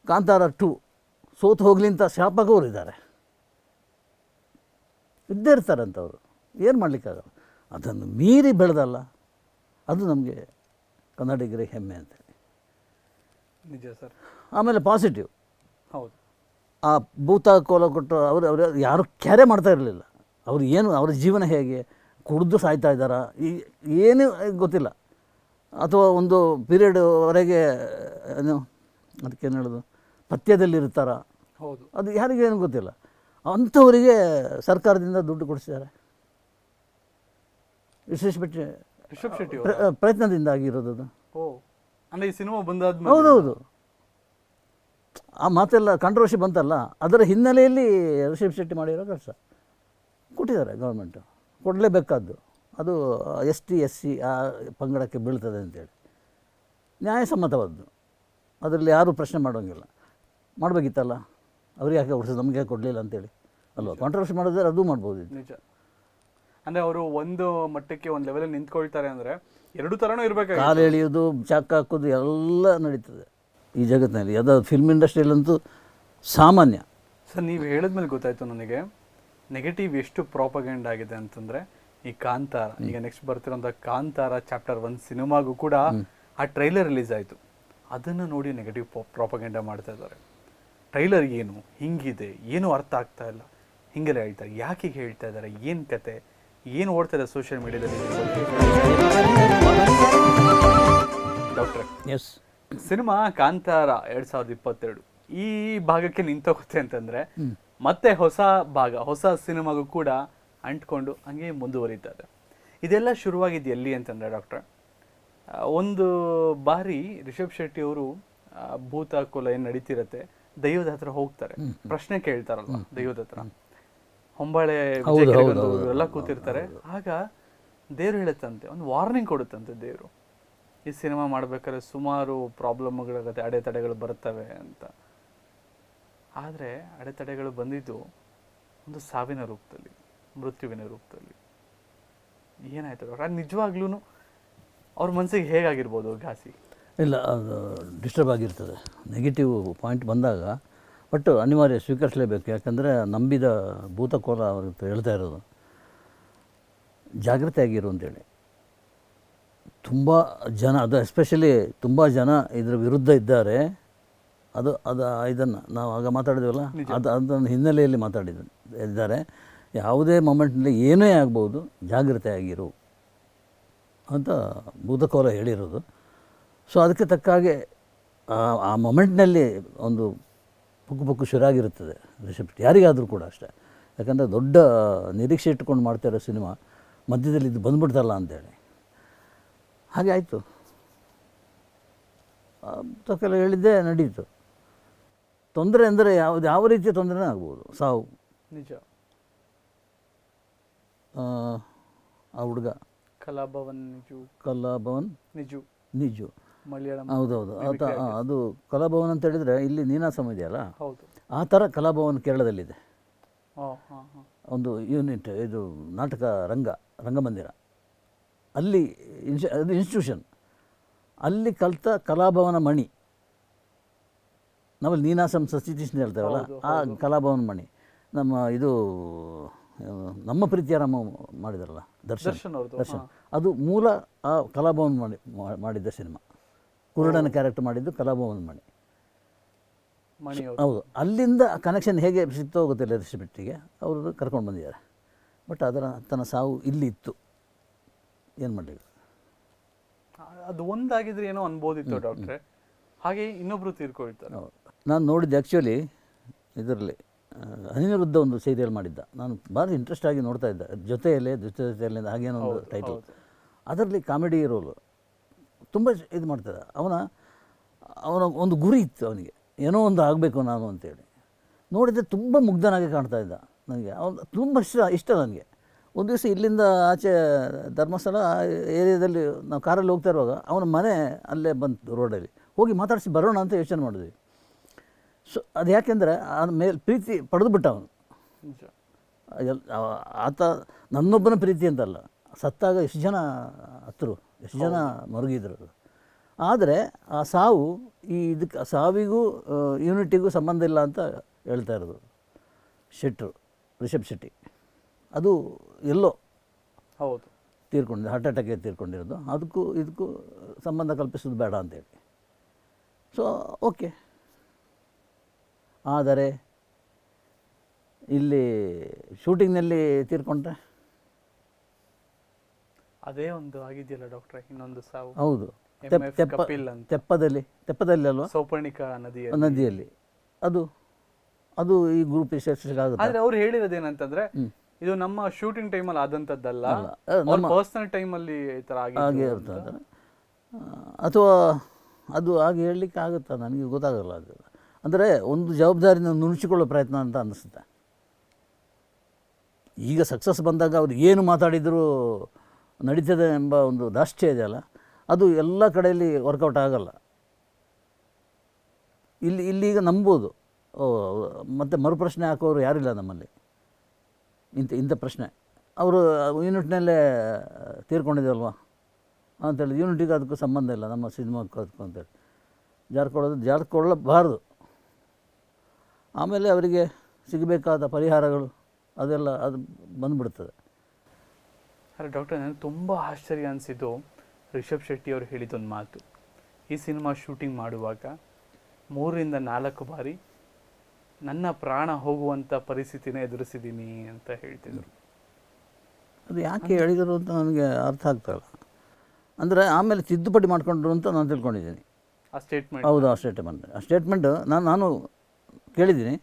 ಕಾಂತಾರ ಟು ಸೋತು ಹೋಗ್ಲಿ ಅಂತ ಶಾಪಕವರು ಇದ್ದಾರೆ. ಇದ್ದೇ ಅವರು ಏನು ಮಾಡಲಿಕ್ಕಾಗಲ್ಲ. ಅದನ್ನು ಮೀರಿ ಬೆಳೆದಲ್ಲ. ಅದು ನಮಗೆ ಕನ್ನಡಿಗರಿಗೆ ಹೆಮ್ಮೆ ಅಂತೇಳಿ ನಿಜ ಸರ್. ಆಮೇಲೆ ಪಾಸಿಟಿವ್ ಹೌದು. ಆ ಭೂತ ಕೋಲ ಕೊಟ್ಟು ಅವರು ಅವರು ಯಾರು ಕ್ಯಾರೆ ಮಾಡ್ತಾ ಇರಲಿಲ್ಲ. ಅವ್ರು ಏನು ಅವ್ರ ಜೀವನ ಹೇಗೆ? ಕುಡಿದು ಸಾಯ್ತಾ ಇದ್ದಾರಾ? ಈ ಏನೂ ಗೊತ್ತಿಲ್ಲ. ಅಥವಾ ಒಂದು ಪೀರಿಯಡ್ವರೆಗೆ ಏನು ಅದಕ್ಕೇನು ಹೇಳೋದು? ಪಥ್ಯದಲ್ಲಿ ಇರ್ತಾರಾ ಹೌದು. ಅದು ಯಾರಿಗೇನು ಗೊತ್ತಿಲ್ಲ. ಅಂಥವರಿಗೆ ಸರ್ಕಾರದಿಂದ ದುಡ್ಡು ಕೊಡಿಸಿದ್ದಾರೆ. ವಿಶೇಷ ಪ್ರಯತ್ನದಿಂದ ಆಗಿರೋದು ಅದು. ಹೌದೌದು. ಆ ಮಾತೆಲ್ಲ ಕಾಂಟ್ರವರ್ಸಿ ಬಂತಲ್ಲ ಅದರ ಹಿನ್ನೆಲೆಯಲ್ಲಿ ಋಷಭ್ ಶೆಟ್ಟಿ ಮಾಡಿರೋ ಕೆಲಸ. ಕೊಟ್ಟಿದ್ದಾರೆ ಗೌರ್ಮೆಂಟು ಕೊಡಲೇಬೇಕಾದ್ದು. ಅದು ಎಸ್ ಟಿ ಎಸ್ ಸಿ ಆ ಪಂಗಡಕ್ಕೆ ಬೀಳ್ತದೆ ಅಂತೇಳಿ. ನ್ಯಾಯಸಮ್ಮತವಾದ್ದು. ಅದರಲ್ಲಿ ಯಾರೂ ಪ್ರಶ್ನೆ ಮಾಡೋಂಗಿಲ್ಲ. ಮಾಡಬೇಕಿತ್ತಲ್ಲ? ಅವ್ರಿಗೆ ಯಾಕೆ ಕೊಡಿಸೋದು ನಮಗೆ ಯಾಕೆ ಕೊಡಲಿಲ್ಲ ಅಂತೇಳಿ. ಅಲ್ವಾ? ಕಾಂಟ್ರವರ್ಸಿ ಮಾಡಿದ್ರೆ ಅದು ಮಾಡ್ಬೋದು ನಿಜ. ಅಂದರೆ ಅವರು ಒಂದು ಮಟ್ಟಕ್ಕೆ ಒಂದು ಲೆವೆಲಲ್ಲಿ ನಿಂತ್ಕೊಳ್ತಾರೆ ಅಂದರೆ ಎರಡು ಥರನೂ ಇರಬೇಕು ಕಾಲು ಎಳೆಯೋದು ಚಾಕ್ ಹಾಕೋದು ಎಲ್ಲ ನಡೀತದೆ. ಈ ಜಗತ್ತಿನಲ್ಲಿ. ಯಾವುದಾದ್ರು ಫಿಲ್ಮ್ ಇಂಡಸ್ಟ್ರಿಯಲ್ಲಂತೂ ಸಾಮಾನ್ಯ. ಸರ್ ನೀವು ಹೇಳಿದ್ಮೇಲೆ ಗೊತ್ತಾಯಿತು ನನಗೆ. ನೆಗೆಟಿವ್ ಎಷ್ಟು ಪ್ರಾಪಗಂಡ್ ಆಗಿದೆ ಅಂತಂದ್ರೆ ಈ ಕಾಂತಾರ. ಈಗ ನೆಕ್ಸ್ಟ್ ಬರ್ತಿರೋಂಥ ಕಾಂತಾರ ಚಾಪ್ಟರ್ ಒನ್ ಸಿನಿಮಾಗೂ ಕೂಡ ಆ ಟ್ರೈಲರ್ ರಿಲೀಸ್ ಆಯಿತು. ಅದನ್ನು ನೋಡಿ ನೆಗೆಟಿವ್ ಪ್ರಾಪಗಂಡ ಮಾಡ್ತಾ ಇದ್ದಾರೆ. ಟ್ರೈಲರ್ ಏನು? ಹಿಂಗಿದೆ. ಏನು ಅರ್ಥ ಆಗ್ತಾ ಇಲ್ಲ. ಹಿಂಗೆಲ್ಲ ಹೇಳ್ತಾರೆ ಯಾಕೆ ಹೇಳ್ತಾ ಇದ್ದಾರೆ? ಏನು ಕತೆ? ಏನು ಓಡ್ತಾ ಇದೆ ಸೋಷಿಯಲ್ ಮೀಡಿಯಾದಲ್ಲಿ ಡಾಕ್ಟ್ರೆ ಎಸ್ ಸಿನಿಮಾ ಕಾಂತಾರ ಎರಡ್ ಸಾವಿರದ ಇಪ್ಪತ್ತೆರಡು. ಈ ಭಾಗಕ್ಕೆ ನಿಂತೋಗುತ್ತೆ ಅಂತಂದ್ರೆ ಮತ್ತೆ ಹೊಸ ಭಾಗ ಹೊಸ ಸಿನಿಮಾಗೂ ಕೂಡ ಅಂಟ್ಕೊಂಡು ಹಂಗೆ ಮುಂದುವರಿತಾ ಇದೆ ಇದೆಲ್ಲ ಶುರುವಾಗಿದ್ದು ಎಲ್ಲಿ ಅಂತಂದ್ರೆ ಡಾಕ್ಟರ್ ಒಂದು ಬಾರಿ ರಿಷಬ್ ಶೆಟ್ಟಿ ಅವರು ಭೂತ ಕುಲ ಏನ್ ನಡೀತಿರತ್ತೆ ದೈವದ ಹತ್ರ ಹೋಗ್ತಾರೆ. ಪ್ರಶ್ನೆ ಕೇಳ್ತಾರಲ್ಲ ದೈವದ ಹತ್ರ? ಹೊಂಬಾಳೆ ಎಲ್ಲ ಕೂತಿರ್ತಾರೆ. ಆಗ ದೇವ್ರು ಹೇಳುತ್ತಂತೆ ಒಂದು ವಾರ್ನಿಂಗ್ ಕೊಡುತ್ತಂತೆ ದೇವರು. ಈ ಸಿನಿಮಾ ಮಾಡಬೇಕಾದ್ರೆ ಸುಮಾರು ಪ್ರಾಬ್ಲಮ್ಗಳಾಗುತ್ತೆ ಅಡೆತಡೆಗಳು ಬರ್ತವೆ ಅಂತ. ಆದರೆ ಅಡೆತಡೆಗಳು ಬಂದಿದ್ದು ಒಂದು ಸಾವಿನ ರೂಪದಲ್ಲಿ, ಮೃತ್ಯುವಿನ ರೂಪದಲ್ಲಿ. ಏನಾಯ್ತು ಡಾಕ್ಟರ್ ನಿಜವಾಗ್ಲೂ ಅವ್ರ ಮನಸ್ಸಿಗೆ ಹೇಗಾಗಿರ್ಬೋದು ಘಾಸಿ? ಇಲ್ಲ, ಅದು ಡಿಸ್ಟರ್ಬ್ ಆಗಿರ್ತದೆ. ನೆಗೆಟಿವ್ ಪಾಯಿಂಟ್ ಬಂದಾಗ ಬಟ್ ಅನಿವಾರ್ಯ ಸ್ವೀಕರಿಸಲೇಬೇಕು. ಯಾಕಂದರೆ ನಂಬಿದ ಭೂತಕೋಲ ಅವ್ರ ಹೇಳ್ತಾ ಇರೋದು ಜಾಗ್ರತೆ ಆಗಿರು ಅಂತೇಳಿ. ತುಂಬ ಜನ ಅದು ಎಸ್ಪೆಷಲಿ ತುಂಬ ಜನ ಇದರ ವಿರುದ್ಧ ಇದ್ದಾರೆ. ಅದು ಅದು ಇದನ್ನು ನಾವು ಆಗ ಮಾತಾಡಿದ್ವಲ್ಲ? ಅದು ಅದನ್ನು ಹಿನ್ನೆಲೆಯಲ್ಲಿ ಮಾತಾಡಿದ ಇದ್ದಾರೆ. ಯಾವುದೇ ಮೊಮೆಂಟ್ನಲ್ಲಿ ಏನೇ ಆಗ್ಬೋದು ಜಾಗ್ರತೆ ಆಗಿರು ಅಂತ ಭೂತಕೋಲ ಹೇಳಿರೋದು. ಸೊ ಅದಕ್ಕೆ ತಕ್ಕ ಹಾಗೆ ಆ- ಮೊಮೆಂಟ್ನಲ್ಲಿ ಒಂದು ಪುಕ್ಕು ಪುಕ್ಕು ಶುರಾಗಿರುತ್ತದೆ ರಿಷಬ್ ಯಾರಿಗಾದರೂ ಕೂಡ ಅಷ್ಟೇ. ಯಾಕಂದರೆ ದೊಡ್ಡ ನಿರೀಕ್ಷೆ ಇಟ್ಕೊಂಡು ಮಾಡ್ತಾ ಇರೋ ಸಿನಿಮಾ ಮಧ್ಯದಲ್ಲಿ ಇದು ಬಂದ್ಬಿಡ್ತಲ್ಲ ಅಂತೇಳಿ. ಹಾಗೆ ಆಯಿತು. ತಕ್ಕೆಲ್ಲ ಹೇಳಿದ್ದೆ ನಡೀತು. ತೊಂದರೆ ಅಂದರೆ ಯಾವ್ದು ಯಾವ ರೀತಿಯ ತೊಂದರೆನೇ ಆಗ್ಬೋದು ಸಾವು. ನಿಜ. ಆ, ಹುಡುಗ. ಕಲಾಭವನ್ ನಿಜು. ಕಲಾಭವನ್ ನಿಜು. ನಿಜು. ಮಲಯಾಳಂ. ಹೌದೌದು. ಆತ ಅದು ಕಲಾಭವನ್ ಅಂತ ಹೇಳಿದ್ರೆ ಇಲ್ಲಿ ನೀನಾ ಇದೆಯಲ್ಲ? ಹೌದು. ಆ ಥರ ಕಲಾಭವನ್ ಕೇರಳದಲ್ಲಿದೆ. ಒಂದು ಯೂನಿಟ್ ಇದು ನಾಟಕ ರಂಗ ರಂಗಮಂದಿರ. ಅಲ್ಲಿ ಇನ್ಸ್ ಅದು ಇನ್ಸ್ಟಿಟ್ಯೂಷನ್ ಅಲ್ಲಿ ಕಲಿತ ಕಲಾಭವನ ಮಣಿ. ನಾವಲ್ಲಿ ನೀನಾಸಂ ಸಚಿತೀಶ್ ಹೇಳ್ತೇವಲ್ಲ ಆ ಕಲಾಭವನ ಮಣಿ. ನಮ್ಮ ಇದು ನಮ್ಮ ಪ್ರೀತಿಯ ನಮ್ಮ ಮಾಡಿದಾರಲ್ಲ ದರ್ಶನ್. ದರ್ಶನ್ ಅದು ಮೂಲ ಆ ಕಲಾಭವನ ಮಣಿ ಮಾಡಿದ್ದ ಸಿನಿಮಾ. ಕುರುಡನ ಕ್ಯಾರೆಕ್ಟರ್ ಮಾಡಿದ್ದು ಕಲಾಭವನ ಮಣಿ. ಹೌದು. ಅಲ್ಲಿಂದ ಕನೆಕ್ಷನ್ ಹೇಗೆ ಸಿಗ್ತೋ ಗೊತ್ತಿಲ್ಲ ಬಿಟ್ಟಿಗೆ ಅವರು ಕರ್ಕೊಂಡು ಬಂದಿದ್ದಾರೆ. ಬಟ್ ಅದರ ತನ್ನ ಸಾವು ಇಲ್ಲಿ ಇತ್ತು ಏನು ಮಾಡಿದ್ರು ಅದು ಒಂದಾಗಿದ್ರೆ ಏನೋ ಅನ್ಬೋದಿತ್ತು ಡಾಕ್ಟ್ರೆ. ಹಾಗೆ ಇನ್ನೊಬ್ರು ತೀರ್ಕೊಳ್ತಾರೆ. ನಾನು ನೋಡಿದ್ದೆ ಆ್ಯಕ್ಚುಲಿ ಇದರಲ್ಲಿ ಅನಿರುದ್ಧ ಒಂದು ಸೀರಿಯಲ್ ಮಾಡಿದ್ದ. ನಾನು ಭಾರಿ ಇಂಟ್ರೆಸ್ಟ್ ಆಗಿ ನೋಡ್ತಾ ಇದ್ದೆ. ಜೊತೆಯಲ್ಲೇ ಜೊತೆ ಜೊತೆಯಲ್ಲೇ ಹಾಗೇನೋ ಒಂದು ಟೈಟಲ್ ಅದರಲ್ಲಿ ಕಾಮಿಡಿ ರೋಲು ತುಂಬ ಇದು ಮಾಡ್ತದೆ ಅವನ ಅವನ ಒಂದು ಗುರಿ ಇತ್ತು ಅವನಿಗೆ. ಏನೋ ಒಂದು ಆಗಬೇಕು ನಾನು ಅಂತೇಳಿ. ನೋಡಿದರೆ ತುಂಬ ಮುಗ್ಧನಾಗಿ ಕಾಣ್ತಾ ಇದ್ದ ನನಗೆ. ಅವನು ತುಂಬ ಇಷ್ಟ ಇಷ್ಟ ನನಗೆ. ಒಂದು ದಿವಸ ಇಲ್ಲಿಂದ ಆಚೆ ಧರ್ಮಸ್ಥಳ ಏರಿಯಾದಲ್ಲಿ ನಾವು ಕಾರಲ್ಲಿ ಹೋಗ್ತಾ ಇರುವಾಗ ಅವನ ಮನೆ ಅಲ್ಲೇ ಬಂತು ರೋಡಲ್ಲಿ. ಹೋಗಿ ಮಾತಾಡಿಸಿ ಬರೋಣ ಅಂತ ಯೋಚನೆ ಮಾಡಿದ್ವಿ. ಸೊ ಅದು ಯಾಕೆಂದರೆ ಅದ ಮೇಲೆ ಪ್ರೀತಿ ಪಡೆದುಬಿಟ್ಟ ಅವನು. ಎಲ್ ಆತ ನನ್ನೊಬ್ಬನ ಪ್ರೀತಿ ಅಂತಲ್ಲ. ಸತ್ತಾಗ ಎಷ್ಟು ಜನ ಹತ್ರ ಎಷ್ಟು ಜನ ಮರುಗಿದ್ರು ಆದರೆ ಆ ಸಾವು ಈ ಇದಕ್ಕೆ ಸಾವಿಗೂ ಯೂನಿಟಿಗೂ ಸಂಬಂಧ ಇಲ್ಲ ಅಂತ ಹೇಳ್ತಾ ಇರೋದು. ಶೆಟ್ರು ರಿಷಬ್ ಶೆಟ್ಟಿ. ಅದು ಎಲ್ಲೋ ಹೌದು. ತೀರ್ಕೊಂಡಿದ್ದು ಹಾರ್ಟ್ ಅಟ್ಯಾಕೆ ತೀರ್ಕೊಂಡಿರೋದು. ಅದಕ್ಕೂ ಇದಕ್ಕೂ ಸಂಬಂಧ ಕಲ್ಪಿಸೋದು ಬೇಡ ಅಂತೇಳಿ. ಸೊ ಓಕೆ ಆದರೆ ಇಲ್ಲಿ ಶೂಟಿಂಗ್ನಲ್ಲಿ ತೀರ್ಕೊಂಡ್ರೆ? ಅದೇ ಒಂದು ಆಗಿದೆಯಲ್ಲ ಡಾಕ್ಟ್ರೆ ಇನ್ನೊಂದು ಸಾವು. ಹೌದು. ತೆಪ್ಪದಲ್ಲಿ ತೆಪ್ಪದಲ್ಲಿ ಅಲ್ವಾ? ಸೌಪರ್ಣಿಕ ನದಿಯ ನದಿಯಲ್ಲಿ. ಅದು ಅದು ಈ ಗ್ರೂಪ್ ಆದರೆ ಅವ್ರು ಹೇಳಿರೋದೇನಂತಂದ್ರೆ ಇದು ನಮ್ಮ ಶೂಟಿಂಗ್ ಟೈಮಲ್ಲಿ. ಅಹ್, ಅವ್ರ ಪರ್ಸನಲ್ ಟೈಮಲ್ಲಿ ಈ ತರ ಹಾಗೆ ಆಗಿದ್ದು ಇರ್ತದೆ. ಅಥವಾ ಅದು ಹಾಗೆ ಹೇಳಲಿಕ್ಕೆ ಆಗುತ್ತಾ? ನನಗೆ ಗೊತ್ತಾಗಲ್ಲ ಅದು. ಅಂದರೆ ಒಂದು ಜವಾಬ್ದಾರಿನ ನುಣುಚಿಕೊಳ್ಳೋ ಪ್ರಯತ್ನ ಅಂತ ಅನ್ನಿಸುತ್ತೆ ಈಗ ಸಕ್ಸಸ್ ಬಂದಾಗ ಅವ್ರು ಏನು ಮಾತಾಡಿದರೂ ನಡೀತದೆ ಎಂಬ ಒಂದು ದಾಷ್ಟ್ಯ ಇದೆಯಲ್ಲ ಅದು ಎಲ್ಲ ಕಡೆಯಲ್ಲಿ ವರ್ಕೌಟ್ ಆಗಲ್ಲ. ಇಲ್ಲಿ ಇಲ್ಲೀಗ ನಂಬೋದು. ಮತ್ತು ಮರುಪ್ರಶ್ನೆ ಹಾಕೋರು ಯಾರಿಲ್ಲ ನಮ್ಮಲ್ಲಿ? ಇಂಥ ಇಂಥ ಪ್ರಶ್ನೆ. ಅವರು ಯೂನಿಟ್ನಲ್ಲೇ ತೀರ್ಕೊಂಡಿದ್ದಲ್ವಾ ಅಂತೇಳಿ ಯೂನಿಟಿಗೆ ಅದಕ್ಕೂ ಸಂಬಂಧ ಇಲ್ಲ, ನಮ್ಮ ಸಿನಿಮಾಕ್ಕೂ ಅದಕ್ಕೂ ಅಂತೇಳಿ. ಜಾರ್ಕೊಳ್ಳೋದು ಜಾರ್ಕೊಳ್ಳಬಾರ್ದು ಆಮೇಲೆ ಅವರಿಗೆ ಸಿಗಬೇಕಾದ ಪರಿಹಾರಗಳು, ಅದೆಲ್ಲ ಅದು ಬಂದುಬಿಡ್ತದೆ. ಅಲ್ಲ ಡಾಕ್ಟರ್, ನನಗೆ ತುಂಬ ಆಶ್ಚರ್ಯ ಅನಿಸಿದ್ದು ರಿಷಬ್ ಶೆಟ್ಟಿ ಅವರು ಹೇಳಿದೊಂದು ಮಾತು. ಈ ಸಿನಿಮಾ ಶೂಟಿಂಗ್ ಮಾಡುವಾಗ ಮೂರರಿಂದ ನಾಲ್ಕು ಬಾರಿ ನನ್ನ ಪ್ರಾಣ ಹೋಗುವಂತ ಪರಿಸ್ಥಿತಿನ ಎದುರಿಸಿದ್ದೀನಿ ಅಂತ ಹೇಳ್ತಿದ್ರು. ಅದು ಯಾಕೆ ಹೇಳಿದರು ಅಂತ ನನಗೆ ಅರ್ಥ ಆಗ್ತಾಯಿಲ್ಲ ಅಂದರೆ ಆಮೇಲೆ ತಿದ್ದುಪಡಿ ಮಾಡ್ಕೊಂಡ್ರು ಅಂತ ನಾನು ತಿಳ್ಕೊಂಡಿದ್ದೀನಿ. ಆ ಸ್ಟೇಟ್ಮೆಂಟ್ ಹೌದು ಆ ಸ್ಟೇಟ್ಮೆಂಟ್ ಆ ಸ್ಟೇಟ್ಮೆಂಟ್ ನಾನು ನಾನು ಕೇಳಿದ್ದೀನಿ.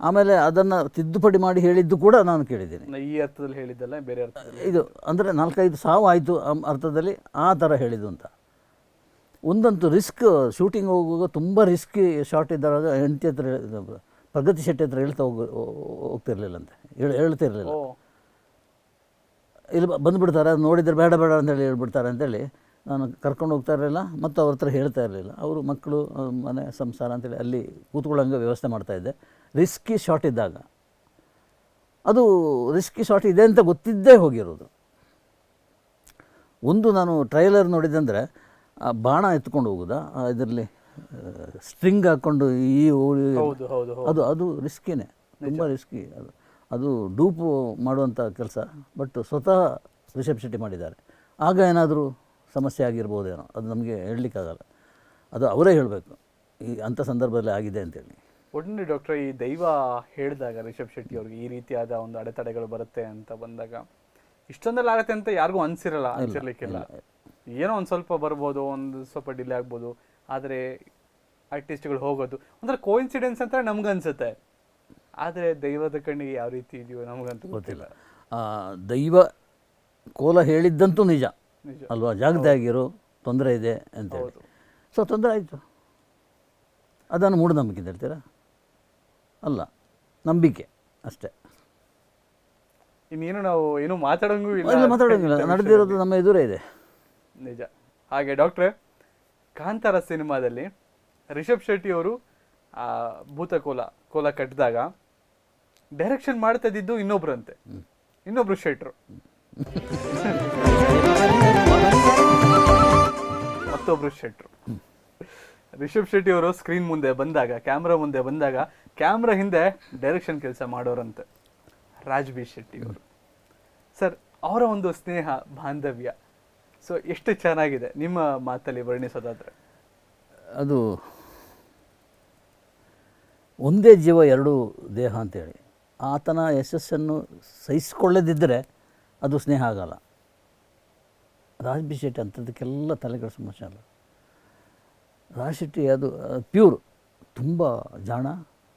ಆಮೇಲೆ ಅದನ್ನು ತಿದ್ದುಪಡಿ ಮಾಡಿ ಹೇಳಿದ್ದು ಕೂಡ ನಾನು ಕೇಳಿದ್ದೀನಿ. ಈ ಅರ್ಥದಲ್ಲಿ ಹೇಳಿದ್ದಲ್ಲ ಬೇರೆ ಅರ್ಥ ಇದು ಅಂದರೆ ನಾಲ್ಕೈದು ಸಾವು ಆಯಿತು ಅರ್ಥದಲ್ಲಿ ಆ ಥರ ಹೇಳಿದ್ದು ಅಂತ. ಒಂದಂತೂ ರಿಸ್ಕ್ ಶೂಟಿಂಗ್ ಹೋಗುವಾಗ ತುಂಬ ರಿಸ್ಕಿ ಶಾರ್ಟ್ ಇದ್ದಾಗ ಹೆಂಡತಿ ಹತ್ರ ಪ್ರಗತಿ ಶೆಟ್ಟಿ ಹತ್ರ ಹೇಳ್ತಾ ಹೋಗ ಹೋಗ್ತಿರ್ಲಿಲ್ಲಂತೆ. ಹೇಳಿ ಹೇಳ್ತಿರ್ಲಿಲ್ಲ. ಇಲ್ಲಿ ಬಂದುಬಿಡ್ತಾರೆ ಅದು ನೋಡಿದ್ರೆ ಬೇಡ ಬೇಡ ಅಂತೇಳಿ ಹೇಳ್ಬಿಡ್ತಾರೆ ಅಂತೇಳಿ ನಾನು ಕರ್ಕೊಂಡು ಹೋಗ್ತಾ ಇರಲಿಲ್ಲ ಮತ್ತು ಅವ್ರ ಹತ್ರ ಹೇಳ್ತಾ ಇರಲಿಲ್ಲ. ಅವರು ಮಕ್ಕಳು ಮನೆ ಸಂಸಾರ ಅಂತೇಳಿ ಅಲ್ಲಿ ಕೂತ್ಕೊಳ್ಳೋಂಗೆ ವ್ಯವಸ್ಥೆ ಮಾಡ್ತಾಯಿದ್ದೆ ರಿಸ್ಕಿ ಶಾಟ್ ಇದ್ದಾಗ. ಅದು ರಿಸ್ಕಿ ಶಾಟ್ ಇದೆ ಅಂತ ಗೊತ್ತಿದ್ದೇ ಹೋಗಿರೋದು. ಒಂದು ನಾನು ಟ್ರೈಲರ್ ನೋಡಿದ್ದಂದರೆ ಬಾಣ ಎತ್ಕೊಂಡು ಹೋಗೋದಾ ಇದರಲ್ಲಿ ಸ್ಟ್ರಿಂಗ್ ಹಾಕ್ಕೊಂಡು ಈ ಹೋಳಿ ಅದು ಅದು ರಿಸ್ಕಿನೇ ತುಂಬ ರಿಸ್ಕಿ ಅದು ಅದು ಡೂಪು ಮಾಡುವಂಥ ಕೆಲಸ ಬಟ್ ಸ್ವತಃ ರಿಷಬ್ ಶೆಟ್ಟಿ ಮಾಡಿದ್ದಾರೆ. ಆಗ ಏನಾದರೂ ಸಮಸ್ಯೆ ಆಗಿರ್ಬೋದೇನೋ ಅದು ನಮಗೆ ಹೇಳಲಿಕ್ಕಾಗಲ್ಲ. ಅದು ಅವರೇ ಹೇಳಬೇಕು. ಈ ಅಂಥ ಸಂದರ್ಭದಲ್ಲಿ ಆಗಿದೆ ಅಂತೇಳಿ. ಒಟ್ಟಿನಲ್ಲಿ ಡಾಕ್ಟರ್ ಈ ದೈವ ಹೇಳಿದಾಗ ರಿಷಬ್ ಶೆಟ್ಟಿ ಅವ್ರಿಗೆ ಈ ರೀತಿಯಾದ ಒಂದು ಅಡೆತಡೆಗಳು ಬರುತ್ತೆ ಅಂತ ಬಂದಾಗ ಇಷ್ಟೊಂದಲ್ಲಿ ಆಗುತ್ತೆ ಅಂತ ಯಾರಿಗೂ ಅನಿಸಿರಲ್ಲ ಅನ್ಸಿರ್ಲಿಕ್ಕಿಲ್ಲ. ಏನೋ ಒಂದು ಸ್ವಲ್ಪ ಬರ್ಬೋದು ಒಂದು ಸ್ವಲ್ಪ ಡಿಲೇ ಆಗ್ಬೋದು. ಆದರೆ ಆರ್ಟಿಸ್ಟ್ಗಳು ಹೋಗೋದು. ಒಂಥರ ಕೋಇನ್ಸಿಡೆನ್ಸ್ ಅಂತ ನಮ್ಗನ್ಸುತ್ತೆ. ಆದರೆ ದೈವದ ಕಣ್ಣಿಗೆ ಯಾವ ರೀತಿ ಇದೆಯೋ ನಮಗಂತೂ ಗೊತ್ತಿಲ್ಲ. ದೈವ ಕೋಲ ಹೇಳಿದ್ದಂತೂ ನಿಜ. ಅಲ್ವಾ? ಜಾಗದಾಗಿರೋ ತೊಂದರೆ ಇದೆ ಅಂತ ಹೇಳಿ. ಸೊ ತೊಂದರೆ ಆಯಿತು. ಅದನ್ನು ಮೂಢನಂಬಿಕೆ ಅಂತ ಹೇಳ್ತೀರಾ? ಅಲ್ಲ ನಂಬಿಕೆ ಅಷ್ಟೇ. ಇನ್ನೇನು ನಾವು ಏನು ಮಾತಾಡೋಂಗೂ ಇಲ್ಲ ಮಾತಾಡೋಂಗಿಲ್ಲ. ನಡೆದಿರೋದು ನಮ್ಮ ಎದುರೇ ಇದೆ. ನಿಜ. ಹಾಗೆ ಡಾಕ್ಟ್ರೆ? ಕಾಂತಾರ ಸಿನಿಮಾದಲ್ಲಿ ರಿಷಬ್ ಶೆಟ್ಟಿ ಅವರು, ಆ ಭೂತ ಕೋಲ ಕೋಲ ಕಟ್ಟಿದಾಗ ಡೈರೆಕ್ಷನ್ ಮಾಡ್ತಾ ಇದ್ದಿದ್ದು ಇನ್ನೊಬ್ರಂತೆ. ಇನ್ನೊಬ್ರು ಶೆಟ್ರು. ಮತ್ತೊಬ್ರು ಶೆಟ್ರು. ರಿಷಬ್ ಶೆಟ್ಟಿ ಅವರು ಸ್ಕ್ರೀನ್ ಮುಂದೆ ಬಂದಾಗ ಕ್ಯಾಮ್ರಾ ಮುಂದೆ ಬಂದಾಗ ಕ್ಯಾಮ್ರಾ ಹಿಂದೆ ಡೈರೆಕ್ಷನ್ ಕೆಲಸ ಮಾಡೋರಂತೆ. ರಾಜ್ ಬಿ ಶೆಟ್ಟಿ ಅವರು. ಸರ್, ಅವರ ಒಂದು ಸ್ನೇಹ, ಬಾಂಧವ್ಯ ಸೊ ಎಷ್ಟು ಚೆನ್ನಾಗಿದೆ ನಿಮ್ಮ ಮಾತಲ್ಲಿ ವರ್ಣಿಸೋದಾದರೆ? ಅದು ಒಂದೇ ಜೀವ, ಎರಡು ದೇಹ ಅಂತೇಳಿ. ಆತನ ಯಶಸ್ಸನ್ನು ಸಹಿಸಿಕೊಳ್ಳದಿದ್ದರೆ ಅದು ಸ್ನೇಹ ಆಗಲ್ಲ. ರಾಜ್ಬಿ ಶೆಟ್ಟಿ ಅಂಥದ್ದಕ್ಕೆಲ್ಲ ತಲೆ ಕೆಡಿಸೋ ಮನುಷ್ಯ ಅಲ್ಲ ಅದು, ಪ್ಯೂರ್, ತುಂಬ ಜಾಣ,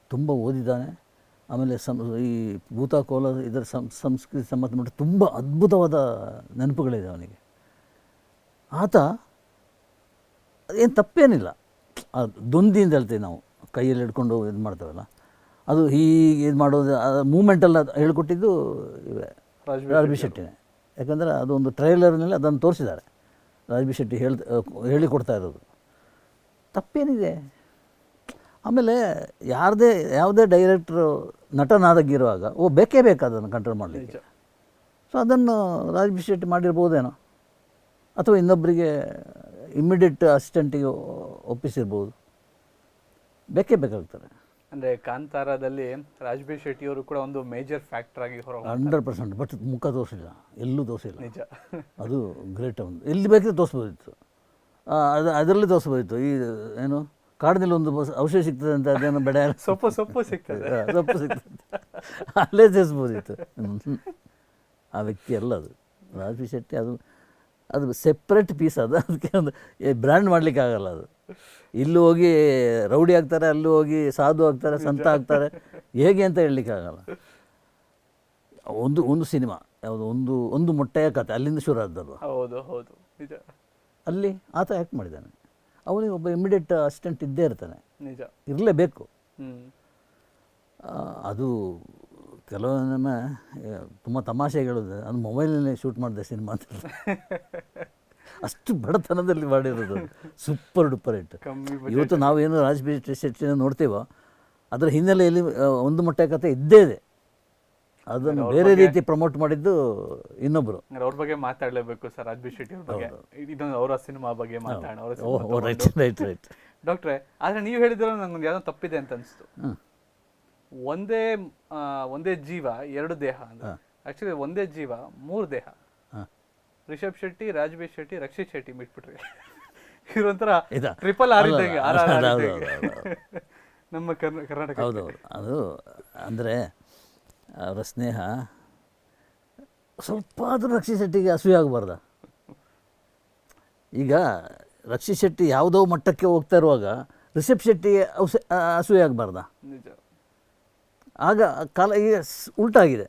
ತುಂಬ ಓದಿದ್ದಾನೆ. ಆಮೇಲೆ ಸಂ, ಈ ಭೂತಾಕೋಲ, ಇದರ ಸಂಸ್ಕೃತಿ ಸಂಬಂಧಪಟ್ಟ ತುಂಬ ಅದ್ಭುತವಾದ ನೆನಪುಗಳಿದೆ ಅವನಿಗೆ. ಆತ ಏನು ತಪ್ಪೇನಿಲ್ಲ. ದೊಂದಿ ಅಂತ ಹೇಳ್ತೀವಿ ನಾವು ಕೈಯಲ್ಲಿ ಹಿಡ್ಕೊಂಡು ಇದು ಮಾಡ್ತೇವಲ್ಲ ಅದು ಹೀಗೆ ಇದು ಮಾಡೋದು ಮೂಮೆಂಟೆಲ್ಲ ಹೇಳ್ಕೊಟ್ಟಿದ್ದು ಇವೇ ರಾಜ್ಬಿ ಶೆಟ್ಟಿನೇ. ಯಾಕಂದರೆ ಅದೊಂದು ಟ್ರೈಲರ್ನಲ್ಲಿ ಅದನ್ನು ತೋರಿಸಿದ್ದಾರೆ. ರಾಜ್ಬಿ ಶೆಟ್ಟಿ ಹೇಳ್ ಹೇಳಿಕೊಡ್ತಾ ಇರೋದು. ತಪ್ಪೇನಿದೆ. ಆಮೇಲೆ ಯಾರದೇ ಯಾವುದೇ ಡೈರೆಕ್ಟ್ರು ನಟನಾದಾಗಿರುವಾಗ ಓ ಬೇಕೇ ಬೇಕು ಅದನ್ನು ಕಂಟ್ರೋಲ್ ಮಾಡಲಿಕ್ಕೆ. ಸೊ ಅದನ್ನು ರಾಜ್ಬಿ ಶೆಟ್ಟಿ ಮಾಡಿರ್ಬೋದೇನೋ. ಅಥವಾ ಇನ್ನೊಬ್ಬರಿಗೆ ಇಮ್ಮಿಡಿಯೇಟ್ ಅಸಿಸ್ಟೆಂಟಿಗೆ ಒಪ್ಪಿಸಿರ್ಬೋದು. ಬೇಕೇ ಬೇಕಾಗ್ತಾರೆ ಅಂದರೆ ಕಾಂತಾರದಲ್ಲಿ ರಾಜಬೀರ್ ಶೆಟ್ಟಿಯವರು ಕೂಡ ಒಂದು ಮೇಜರ್ ಫ್ಯಾಕ್ಟರ್ ಆಗಿ ಹೊರ ಹಂಡ್ರೆಡ್ ಪರ್ಸೆಂಟ್ ಬಟ್ ಮುಖ ತೋರಿಸಿಲ್ಲ ಎಲ್ಲೂ ತೋರಿಸಿಲ್ಲ ನಿಜ. ಅದು ಗ್ರೇಟ್ ಒಂದು. ಎಲ್ಲಿ ಬೇಕಿದ್ರೆ ತೋರಿಸ್ಬೋದಿತ್ತು ಅದು ಅದರಲ್ಲಿ ತೋರಿಸ್ಬೋದಿತ್ತು ಈ ಏನು ಕಾಡಿನಲ್ಲಿ ಒಂದು ಔಷಧಿ ಸಿಗ್ತದೆ ಅಂತ ಅದೇನೋ ಬೆಡ ಸೊಪ್ಪು ಸೊಪ್ಪು ಸಿಗ್ತದೆ. ಸೊಪ್ಪು ಸಿಗ್ತದೆ. ಅಲ್ಲೇ ತೋರಿಸ್ಬೋದಿತ್ತು. ಆ ವ್ಯಕ್ತಿ ಅಲ್ಲ ಅದು. ರಾಜಬೀರ್ ಶೆಟ್ಟಿ ಅದು ಅದು ಸೆಪ್ರೇಟ್ ಪೀಸ್ ಅದು. ಅದಕ್ಕೆ ಒಂದು ಬ್ರ್ಯಾಂಡ್ ಮಾಡಲಿಕ್ಕೆ ಆಗಲ್ಲ ಅದು. ಇಲ್ಲಿ ಹೋಗಿ ರೌಡಿ ಆಗ್ತಾರೆ ಅಲ್ಲಿ ಹೋಗಿ ಸಾಧು ಆಗ್ತಾರೆ ಸಂತ ಆಗ್ತಾರೆ. ಹೇಗೆ ಅಂತ ಹೇಳಲಿಕ್ಕೆ ಆಗಲ್ಲ ಒಂದು ಒಂದು ಸಿನಿಮಾ ಯಾವುದು ಒಂದು ಒಂದು ಮೊಟ್ಟೆಯ ಕತೆ ಅಲ್ಲಿಂದ ಶುರು ಆದದ್ದು. ಹೌದು ಹೌದು. ನಿಜ. ಅಲ್ಲಿ ಆತ ಆ್ಯಕ್ಟ್ ಮಾಡಿದ್ದಾನೆ. ಅವನಿಗೆ ಒಬ್ಬ ಇಮಿಡಿಯೇಟ್ ಅಸಿಸ್ಟೆಂಟ್ ಇದ್ದೇ ಇರ್ತಾನೆ. ನಿಜ. ಇರಲೇಬೇಕು. ಅದು ಕೆಲವೊಮ್ಮೆ ತುಂಬ ತಮಾಷೆ ಹೇಳೋದು ಅದು ಮೊಬೈಲಲ್ಲೇ ಶೂಟ್ ಮಾಡಿದೆ ಸಿನಿಮಾ ಅಂತ. ಅಷ್ಟು ಬಡತನದಲ್ಲಿ ಮಾಡಿರೋದು ಸೂಪರ್ ಡೂಪರ್ ಹಿಟ್. ಕಮ್ಮಿ ಇವತ್ತು ನಾವೇನು ರಾಜಬೀರಿ ಶೆಟ್ಟಿನ ನೋಡ್ತೀವೋ ಅದರ ಹಿನ್ನೆಲೆಯಲ್ಲಿ ಒಂದು ಮೊಟ್ಟೆ ಕತೆ ಇದ್ದೇ ಇದೆ. ಅದನ್ನು ಬೇರೆ ರೀತಿ ಪ್ರಮೋಟ್ ಮಾಡಿದ್ದು ಇನ್ನೊಬ್ಬರು ಅಂದ್ರೆ ಅವ್ರ ಬಗ್ಗೆ ಮಾತಾಡಲೇಬೇಕು ಸರ್ ರಾಜಬೀರ್ ಶೆಟ್ಟಿ ಅವ್ರ ಬಗ್ಗೆ. ಇದೊಂದು ಅವರ ಸಿನಿಮಾ ಬಗ್ಗೆ ಮಾತಾಡೋಣ ಡಾಕ್ಟ್ರೆ ಆದರೆ ನೀವು ಹೇಳಿದ್ರೆ ನಂಗೊಂದು ಯಾವುದೋ ತಪ್ಪಿದೆ ಅಂತ ಅನಿಸ್ತು. ಒಂದೇ ಒಂದೇ ಜೀವ ಎರಡು ದೇಹ ಅಂದ್ರೆ. ಆಕ್ಚುಲಿ ಒಂದೇ ಜೀವ ಮೂರು ದೇಹ. ರಿಷಬ್ ಶೆಟ್ಟಿ ರಾಜಬೀರ್ ಶೆಟ್ಟಿ ರಕ್ಷಿತ್ ಶೆಟ್ಟಿ ಬಿಟ್ಬಿಟ್ರಿ. ಇದೊಂಥರ ಇದಾ? ಟ್ರಿಪಲ್ ಆರ್ ಇದ್ದಂಗೆ ನಮ್ಮ ಕರ್ನ- ಕರ್ನಾಟಕ ಹೌದೌದು ಅದು ಅಂದರೆ ಅವರ ಸ್ನೇಹ ಸ್ವಲ್ಪ ಆದರೂ ರಕ್ಷಿತ್ ಶೆಟ್ಟಿಗೆ ಅಸೂಯ ಆಗಬಾರ್ದ. ಈಗ ರಕ್ಷಿತ್ ಶೆಟ್ಟಿ ಯಾವುದೋ ಮಟ್ಟಕ್ಕೆ ಹೋಗ್ತಾ ಇರುವಾಗ ರಿಷಬ್ ಶೆಟ್ಟಿಗೆ ಅಸೂಯೆ ಆಗಬಾರ್ದ. ನಿಜ. ಆಗ ಕಾಲ ಈಗ ಉಲ್ಟಾಗಿದೆ.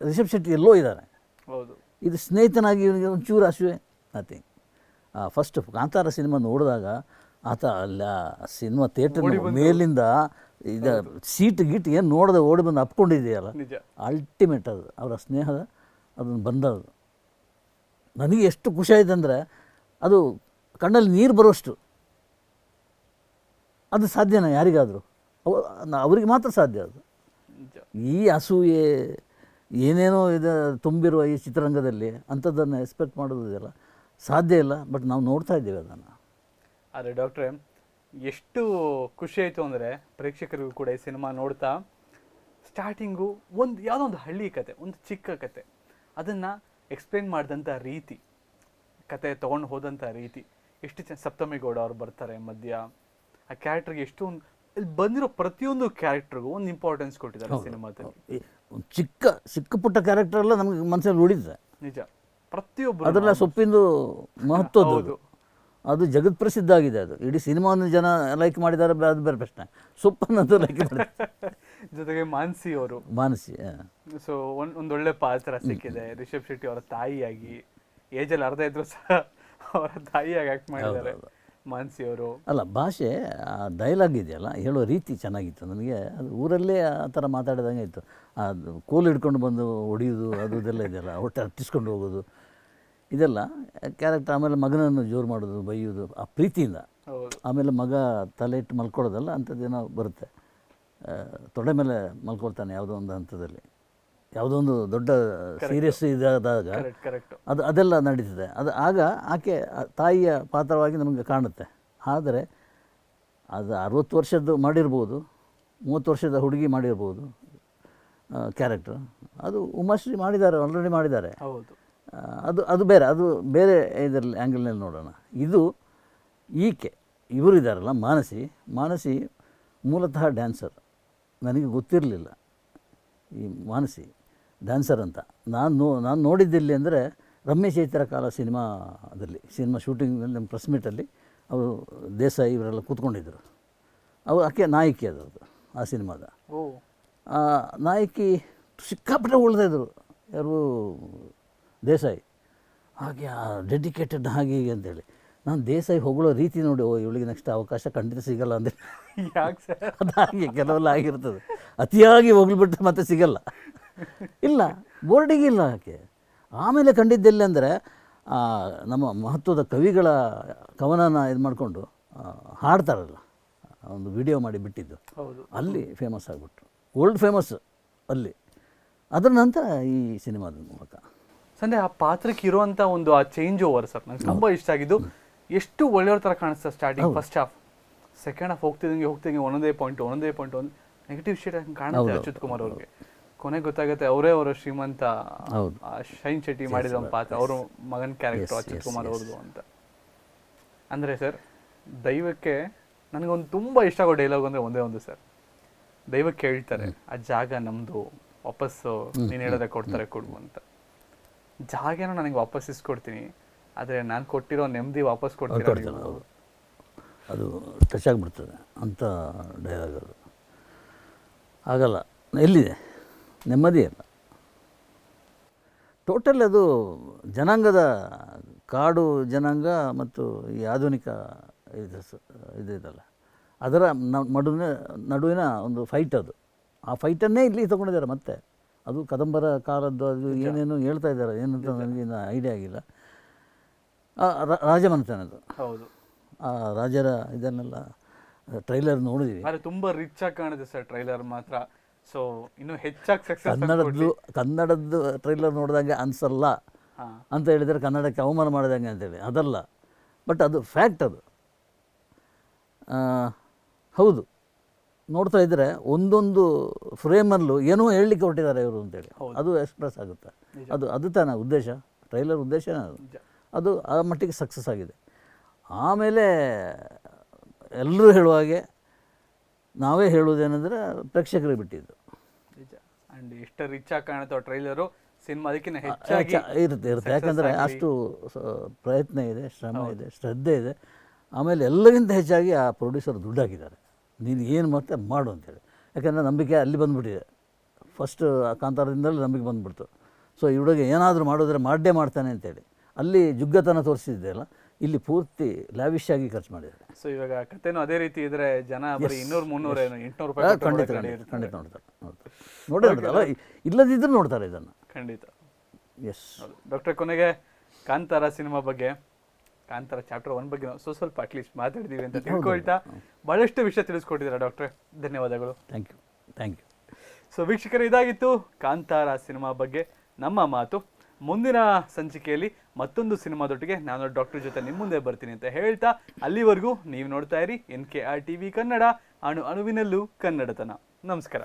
ರಿಷಬ್ ಶೆಟ್ಟಿ ಎಲ್ಲೋ ಇದ್ದಾರೆ. ಹೌದು. ಇದು ಸ್ನೇಹಿತನಾಗಿ ಇವನಿಗೆ ಒಂಚೂರು ಅಸೂಯೆ ನಥಿಂಗ್ ಫಸ್ಟ್ ಕಾಂತಾರ ಸಿನಿಮಾ ನೋಡಿದಾಗ ಆತ ಅಲ್ಲ ಸಿನಿಮಾ ಥಿಯೇಟರ್ ಮೇಲಿಂದ ಇದು ಸೀಟ್ ಗೀಟ್ ಏನು ನೋಡದೆ ಓಡಿ ಬಂದು ಅಪ್ಕೊಂಡಿದೆಯಲ್ಲ ಅಲ್ಟಿಮೇಟ್ ಅದು ಅವರ ಸ್ನೇಹದ ಅದನ್ನು ಬಂದದ್ದು ನನಗೆ ಎಷ್ಟು ಖುಷಿ ಆಯ್ತು ಅಂದರೆ ಅದು ಕಣ್ಣಲ್ಲಿ ನೀರು ಬರೋಷ್ಟು ಅದು ಸಾಧ್ಯನಾ ಯಾರಿಗಾದರೂ? ಅವ ಅವರಿಗೆ ಮಾತ್ರ ಸಾಧ್ಯ ಅದು. ಈ ಅಸೂಯೆ ಏನೇನೋ ಇದು ತುಂಬಿರುವ ಈ ಚಿತ್ರರಂಗದಲ್ಲಿ ಅಂಥದ್ದನ್ನು ಎಕ್ಸ್ಪೆಕ್ಟ್ ಮಾಡೋದಿಲ್ಲ ಸಾಧ್ಯ ಇಲ್ಲ, ಬಟ್ ನಾವು ನೋಡ್ತಾ ಇದ್ದೀವಿ ಅದನ್ನು. ಆದರೆ ಡಾಕ್ಟ್ರೆ, ಎಷ್ಟು ಖುಷಿ ಆಯಿತು ಅಂದರೆ ಪ್ರೇಕ್ಷಕರಿಗೂ ಕೂಡ ಈ ಸಿನಿಮಾ ನೋಡ್ತಾ ಸ್ಟಾರ್ಟಿಂಗು ಒಂದು ಯಾವುದೋ ಒಂದು ಹಳ್ಳಿ ಕತೆ, ಒಂದು ಚಿಕ್ಕ ಕತೆ. ಅದನ್ನು ಎಕ್ಸ್ಪ್ಲೇನ್ ಮಾಡಿದಂಥ ರೀತಿ, ಕತೆ ತೊಗೊಂಡು ಹೋದಂಥ ರೀತಿ, ಎಷ್ಟು ಚೆನ್ನ ಸಪ್ತಮಿ ಗೌಡ ಅವ್ರು ಬರ್ತಾರೆ ಮಧ್ಯ, ಆ ಕ್ಯಾರೆಕ್ಟ್ರಿಗೆ ಎಷ್ಟು ಒಂದು ಇಲ್ಲಿ ಬಂದಿರೋ ಪ್ರತಿಯೊಂದು ಕ್ಯಾರೆಕ್ಟರ್ಗೂ ಒಂದು ಇಂಪಾರ್ಟೆನ್ಸ್ ಕೊಟ್ಟಿದ್ದಾರೆ ಸಿನಿಮಾದಲ್ಲಿ ಚಿಕ್ಕ ಚಿಕ್ಕ ಪುಟ್ಟ ಕ್ಯಾರೆಕ್ಟರ್ ಎಲ್ಲ ನಮಗೆ ಮನಸ್ಸಲ್ಲಿ ಉಳಿದಿದೆ. ನಿಜ. ಪ್ರತಿಯೊಬ್ಬರು ಅದರ ಸೊಪ್ಪಿಂದು ಮಹತ್ವದ್ದು ಅದು. ಜಗತ್ ಪ್ರಸಿದ್ಧ ಆಗಿದೆ ಅದು. ಇಡೀ ಸಿನಿಮಾವನ್ನು ಜನ ಲೈಕ್ ಮಾಡಿದ್ದಾರೆ ಅದು ಬೇರೆ ಪ್ರಶ್ನೆ. ಸೊಪ್ಪನ್ನು ಲೈಕ್ ಮಾಡಿದ್ದಾರೆ. ಜೊತೆಗೆ ಮಾನ್ಸಿ ಅವರು. ಮಾನಸಿ. ಸೊ ಒಂದ್ ಒಂದೊಳ್ಳೆ ಪಾತ್ರ ಸಿಕ್ಕಿದೆ. ರಿಷಬ್ ಶೆಟ್ಟಿ ಅವರ ತಾಯಿಯಾಗಿ. ಏಜಲ್ಲಿ ಅರ್ಧ ಇದ್ರು ಸಹ ಅವರ ತಾಯಿಯಾಗಿ ಆಕ್ಟ್ ಮಾಡಿದ್ದಾರೆ. ಮಾನ್ಸಿ ಅವರು ಅಲ್ಲ ಭಾಷೆ ಆ ಡೈಲಾಗ್ ಇದೆಯಲ್ಲ ಹೇಳೋ ರೀತಿ ಚೆನ್ನಾಗಿತ್ತು. ನನಗೆ ಅದು ಊರಲ್ಲೇ ಆ ಥರ ಮಾತಾಡಿದಂಗೆ ಇತ್ತು. ಅದು ಕೋಲು ಹಿಡ್ಕೊಂಡು ಬಂದು ಹೊಡಿಯೋದು ಅದು ಇದೆಲ್ಲ ಇದೆಯಲ್ಲ ಹೊಟ್ಟೆ ಹತ್ತಿಸ್ಕೊಂಡು ಹೋಗೋದು. ಇದೆಲ್ಲ ಕ್ಯಾರೆಕ್ಟರ್ ಆಮೇಲೆ ಮಗನನ್ನು ಜೋರು ಮಾಡೋದು ಬೈಯೋದು ಆ ಪ್ರೀತಿಯಿಂದ. ಆಮೇಲೆ ಮಗ ತಲೆ ಇಟ್ಟು ಮಲ್ಕೊಳ್ಳೋದಲ್ಲ ಅಂಥದ್ದೇನೋ ಬರುತ್ತೆ. ತೊಡೆ ಮೇಲೆ ಮಲ್ಕೊಳ್ತಾನೆ ಯಾವುದೋ ಒಂದು ಹಂತದಲ್ಲಿ. ಯಾವುದೋ ಒಂದು ದೊಡ್ಡ ಸೀರಿಯಸ್ ಇದಾದಾಗ ಅದು ಅದೆಲ್ಲ ನಡೀತದೆ. ಅದು ಆಗ ಆಕೆ ತಾಯಿಯ ಪಾತ್ರವಾಗಿ ನಮಗೆ ಕಾಣುತ್ತೆ. ಆದರೆ ಅದು ಅರುವತ್ತು ವರ್ಷದ್ದು ಮಾಡಿರ್ಬೋದು ಮೂವತ್ತು ವರ್ಷದ ಹುಡುಗಿ ಮಾಡಿರ್ಬೋದು ಕ್ಯಾರೆಕ್ಟರ್ ಅದು ಉಮಾಶ್ರೀ ಮಾಡಿದ್ದಾರೆ ಆಲ್ರೆಡಿ ಮಾಡಿದ್ದಾರೆ. ಹೌದು. ಅದು ಅದು ಬೇರೆ ಅದು ಬೇರೆ ಇದರಲ್ಲಿ ಆ್ಯಂಗಲ್ನಲ್ಲಿ ನೋಡೋಣ. ಇದು ಈಕೆ ಇವರು ಇದ್ದಾರಲ್ಲ ಮಾನಸಿ. ಮಾನಸಿ ಮೂಲತಃ ಡ್ಯಾನ್ಸರ್ ನನಗೆ ಗೊತ್ತಿರಲಿಲ್ಲ ಈ ಮಾನಸಿ. ಡ್ಯಾನ್ಸರ್ ಅಂತ. ನಾನು ನೋ ನಾನು ನೋಡಿದ್ದಿಲ್ಲಿ ಅಂದರೆ ರಮೇಶ್ ಚೈತ್ರ ಕಾಲ ಸಿನಿಮಾದಲ್ಲಿ ಸಿನಿಮಾ ಶೂಟಿಂಗ್ನಲ್ಲಿ ನಮ್ಮ ಪ್ರೆಸ್ ಮೀಟಲ್ಲಿ ಅವರು ದೇಸಾಯಿ ಇವರೆಲ್ಲ ಕೂತ್ಕೊಂಡಿದ್ದರು ಅವರು ಅಕ್ಕೆ ನಾಯಕಿ ಅದರದ್ದು ಆ ಸಿನಿಮಾದ. ನಾಯಕಿ ಸಿಕ್ಕಾಪಟ್ಟೆ ಉಳ್ದಿದ್ರು ಯಾರು ದೇಸಾಯಿ. ಹಾಗೆ ಡೆಡಿಕೇಟೆಡ್ ಹಾಗೆ ಹೀಗೆ ಅಂತೇಳಿ ನಾನು ದೇಸಾಯಿ ಹೊಗಳೋ ರೀತಿ ನೋಡಿ ಓ ಇವಳಿಗೆ ನೆಕ್ಸ್ಟ್ ಅವಕಾಶ ಖಂಡಿತ ಸಿಗಲ್ಲ ಅಂದರೆ. ಯಾಕೆ ಸರ್? ಅದು ಹಾಗೆ ಕೆಲವೆಲ್ಲ ಆಗಿರ್ತದೆ. ಅತಿಯಾಗಿ ಹೋಗ್ಬಿಟ್ರೆ ಮತ್ತೆ ಸಿಗಲ್ಲ. ಇಲ್ಲ ಬೋರ್ಡಿಗೆ ಇಲ್ಲ ಆಕೆ ಆಮೇಲೆ ಕಂಡಿದ್ದೆಲ್ಲಿ ಅಂದರೆ ನಮ್ಮ ಮಹತ್ವದ ಕವಿಗಳ ಕವನನ ಇದು ಮಾಡಿಕೊಂಡು ಹಾಡ್ತಾರಲ್ಲ ಒಂದು ವಿಡಿಯೋ ಮಾಡಿ ಬಿಟ್ಟಿದ್ದು. ಹೌದು. ಅಲ್ಲಿ ಫೇಮಸ್ ಆಗಿಬಿಟ್ರು. ವರ್ಲ್ಡ್ ಫೇಮಸ್ ಅಲ್ಲಿ. ಅದರ ನಂತರ ಈ ಸಿನಿಮಾದ ಮೂಲಕ. ಸಂಜೆ ಆ ಪಾತ್ರಕ್ಕೆ ಇರುವಂತ ಒಂದು ಆ ಚೇಂಜ್ ಓವರ್ ಸರ್. ನಂಗೆ ತುಂಬ ಇಷ್ಟ ಆಗಿದ್ದು. ಎಷ್ಟು ಒಳ್ಳೆಯವ್ರ ಥರ ಕಾಣಿಸ್ತದೆ starting first half second half ಹೋಗ್ತಿದ್ದಂಗೆ ಹೋಗ್ತಿದ್ದಂಗೆ ಒಂದೊಂದೇ ಪಾಯಿಂಟ್ ಒಂದೊಂದೇ ಪಾಯಿಂಟ್ ಒಂದು ನೆಗೆಟಿವ್ ಶೇಡ್ ಕಾಣುತ್ತೆ ಅಚ್ಯುತ್ ಕುಮಾರ್ ಅವ್ರಿಗೆ. ಕೊನೆಗೆ ಗೊತ್ತಾಗುತ್ತೆ ಅವರೇ ಅವರ ಶ್ರೀಮಂತ ಹೌದು. ಶೈನ್ ಶೆಟ್ಟಿ ಮಾಡಿದ ಒಂದು ಪಾತ್ರ. ಅವರು ಮಗನ್ ಕ್ಯಾರೆಕ್ಟರ್ ಅಚ್ಯುತ್ ಕುಮಾರ್ ಅವ್ರದ್ದು ಅಂತ. ಅಂದ್ರೆ ಸರ್ ದೈವಕ್ಕೆ ನನಗೊಂದು ತುಂಬಾ ಇಷ್ಟ ಆಗೋ ಡೈಲಾಗ್ ಅಂದ್ರೆ ಒಂದೇ ಒಂದು ಸರ್ ದೈವಕ್ಕೆ ಹೇಳ್ತಾರೆ ಆ ಜಾಗ ನಮ್ದು ವಾಪಸ್ಸು ನೀನು ಹೇಳೋದೇ ಕೊಡ್ತಾರೆ ಕೊಡು ಅಂತ. ಜಾಗನ ನನಗೆ ವಾಪಸ್ ಇಸ್ಕೊಡ್ತೀನಿ ಆದರೆ ನಾನು ಕೊಟ್ಟಿರೋ ನೆಮ್ಮದಿ ವಾಪಸ್ ಕೊಡ್ತೀನಿ ಅದು ಟಚ್ ಆಗಿಬಿಡ್ತದೆ ಅಂಥ ಡೈಲಾಗ್ ಅದು. ಆಗಲ್ಲ. ಎಲ್ಲಿದೆ? ನೆಮ್ಮದಿ ಅಲ್ಲ. ಟೋಟಲ್ ಅದು ಜನಾಂಗದ ಕಾಡು ಜನಾಂಗ ಮತ್ತು ಈ ಆಧುನಿಕ ಇದು ಇದು ಇದಲ್ಲ. ಅದರ ನಡುವಿನ ನಡುವಿನ ಒಂದು ಫೈಟ್ ಅದು. ಆ ಫೈಟನ್ನೇ ಇಲ್ಲಿ ತೊಗೊಂಡಿದ್ದಾರೆ ಮತ್ತೆ. ಅದು ಕದಂಬರ ಕಾಲದ್ದು ಅದು ಏನೇನು ಹೇಳ್ತಾ ಇದ್ದಾರೆ. ಏನಂತ ನನಗೆ ಐಡಿಯಾ ಆಗಿಲ್ಲ. ರಾಜಮನೆತನದು ಹೌದು. ಆ ರಾಜರ ಇದನ್ನೆಲ್ಲ ಟ್ರೈಲರ್ ನೋಡಿದ್ವಿ. ತುಂಬಾ ರಿಚ್ ಆಗಿ ಕಾಣುತ್ತೆ ಸರ್ ಟ್ರೈಲರ್ ಮಾತ್ರ. ಸೊ ಇನ್ನು ಹೆಚ್ಚಾಗಿ ಸಕ್ಸಸ್ ಕನ್ನಡದ್ದು ಕನ್ನಡದ್ದು ಟ್ರೈಲರ್ ನೋಡಿದಂಗೆ ಅನ್ಸಲ್ಲ. ಅಂತ ಹೇಳಿದರೆ ಕನ್ನಡಕ್ಕೆ ಅವಮಾನ ಮಾಡಿದಂಗೆ ಅಂತೇಳಿ. ಅದಲ್ಲ. ಬಟ್ ಅದು ಫ್ಯಾಕ್ಟ್ ಅದು. ಹೌದು. ನೋಡ್ತಾ ಇದ್ದರೆ ಒಂದೊಂದು ಫ್ರೇಮಲ್ಲೂ ಏನೋ ಹೇಳಲಿಕ್ಕೆ ಹೊರಟಿದ್ದಾರೆ ಇವರು ಅಂತೇಳಿ. ಅದು ಎಕ್ಸ್ಪ್ರೆಸ್ ಆಗುತ್ತೆ. ಅದು ಅದು ತಾನೇ ಉದ್ದೇಶ. ಟ್ರೈಲರ್ ಉದ್ದೇಶನೇ ಅದು. ಅದು ಆ ಮಟ್ಟಿಗೆ ಸಕ್ಸಸ್ ಆಗಿದೆ. ಆಮೇಲೆ ಎಲ್ಲರೂ ಹೇಳುವ ಹಾಗೆ ನಾವೇ ಹೇಳುವುದೇನೆಂದರೆ ಪ್ರೇಕ್ಷಕರಿಗೆ ಬಿಟ್ಟಿದ್ದು. ನಿಜ ಅಂಡ್ ಎಷ್ಟು ರಿಚ್ ಆಗಿ ಕಾಣುತ್ತೋ ಟ್ರೈಲರು ಸಿನಿಮಾ ಅದಕ್ಕಿಂತ ಹೆಚ್ಚಾಗಿ ಇರುತ್ತೆ ಇರುತ್ತೆ. ಯಾಕಂದರೆ ಅಷ್ಟು ಪ್ರಯತ್ನ ಇದೆ ಶ್ರಮ ಇದೆ ಶ್ರದ್ಧೆ ಇದೆ. ಆಮೇಲೆ ಎಲ್ಲರಿಗಿಂತ ಹೆಚ್ಚಾಗಿ ಆ ಪ್ರೊಡ್ಯೂಸರ್ ದುಡ್ಡಾಕಿದ್ದಾರೆ ನೀನು ಏನು ಮತ್ತೆ ಮಾಡು ಅಂತೇಳಿ ಯಾಕಂದರೆ ನಂಬಿಕೆ ಅಲ್ಲಿ ಬಂದುಬಿಟ್ಟಿದೆ. ಫಸ್ಟ್ ಕಾಂತಾರದಿಂದಲೇ ನಂಬಿಕೆ ಬಂದುಬಿಡ್ತು. ಸೊ ಈ ಹುಡುಗ ಏನಾದರೂ ಮಾಡಿದ್ರೆ ಮಾಡೇ ಮಾಡ್ತಾನೆ ಅಂತೇಳಿ ಅಲ್ಲಿ ಜುಗ್ಗತನ ತೋರಿಸಿದ್ದೆಲ್ಲ ಇಲ್ಲಿ ಪೂರ್ತಿ ಲಾವಿಶ್ ಆಗಿ ಖರ್ಚು ಮಾಡಿದ್ದಾರೆ. ಸೊ ಇವಾಗ ಕಥೆನೂ ಅದೇ ರೀತಿ ಇದ್ರೆ ಜನ ಬರೀ ಇನ್ನೂರು ಮುನ್ನೂರ ಏನು ಎಂಟುನೂರು ರೂಪಾಯಿ ಖಂಡಿತ ಖಂಡಿತ ಖಂಡಿತ ನೋಡ್ತಾರೆ ನೋಡೇ ನೋಡ್ತಾರೆ ಇಲ್ಲದಿದ್ದರೂ ನೋಡ್ತಾರೆ ಇದನ್ನು. ಖಂಡಿತ. ಎಸ್ ಡಾಕ್ಟರ್ ಕೊನೆಗೆ ಕಾಂತಾರ ಸಿನಿಮಾ ಬಗ್ಗೆ ಕಾಂತಾರ ಚಾಪ್ಟರ್ ಒನ್ ಬಗ್ಗೆ ನಾವು ಸ್ವಲ್ಪ ಸ್ವಲ್ಪ ಅಟ್ಲೀಸ್ಟ್ ಮಾತಾಡಿದೀವಿ ಅಂತ ತಿಳ್ಕೊಳ್ತಾ ಬಹಳಷ್ಟು ವಿಷಯ ತಿಳಿಸ್ಕೊಟ್ಟಿದ್ದೀರಾ ಡಾಕ್ಟ್ರೆ ಧನ್ಯವಾದಗಳು. Thank you thank you so ವೀಕ್ಷಕರು ಇದಾಗಿತ್ತು ಕಾಂತಾರ ಸಿನಿಮಾ ಬಗ್ಗೆ ನಮ್ಮ ಮಾತು. ಮುಂದಿನ ಸಂಚಿಕೆಯಲ್ಲಿ ಮತ್ತೊಂದು ಸಿನಿಮಾದೊಟ್ಟಿಗೆ ನಾನು ಡಾಕ್ಟರ್ ಜೊತೆ ನಿಮ್ಮ ಮುಂದೆ ಬರ್ತೀನಿ ಅಂತ ಹೇಳ್ತಾ ಅಲ್ಲಿವರೆಗೂ ನೀವು ನೋಡ್ತಾ ಇರಿ N K R T V Kannada ಅಣು ಅಣುವಿನಲ್ಲೂ ಕನ್ನಡತನ. ನಮಸ್ಕಾರ.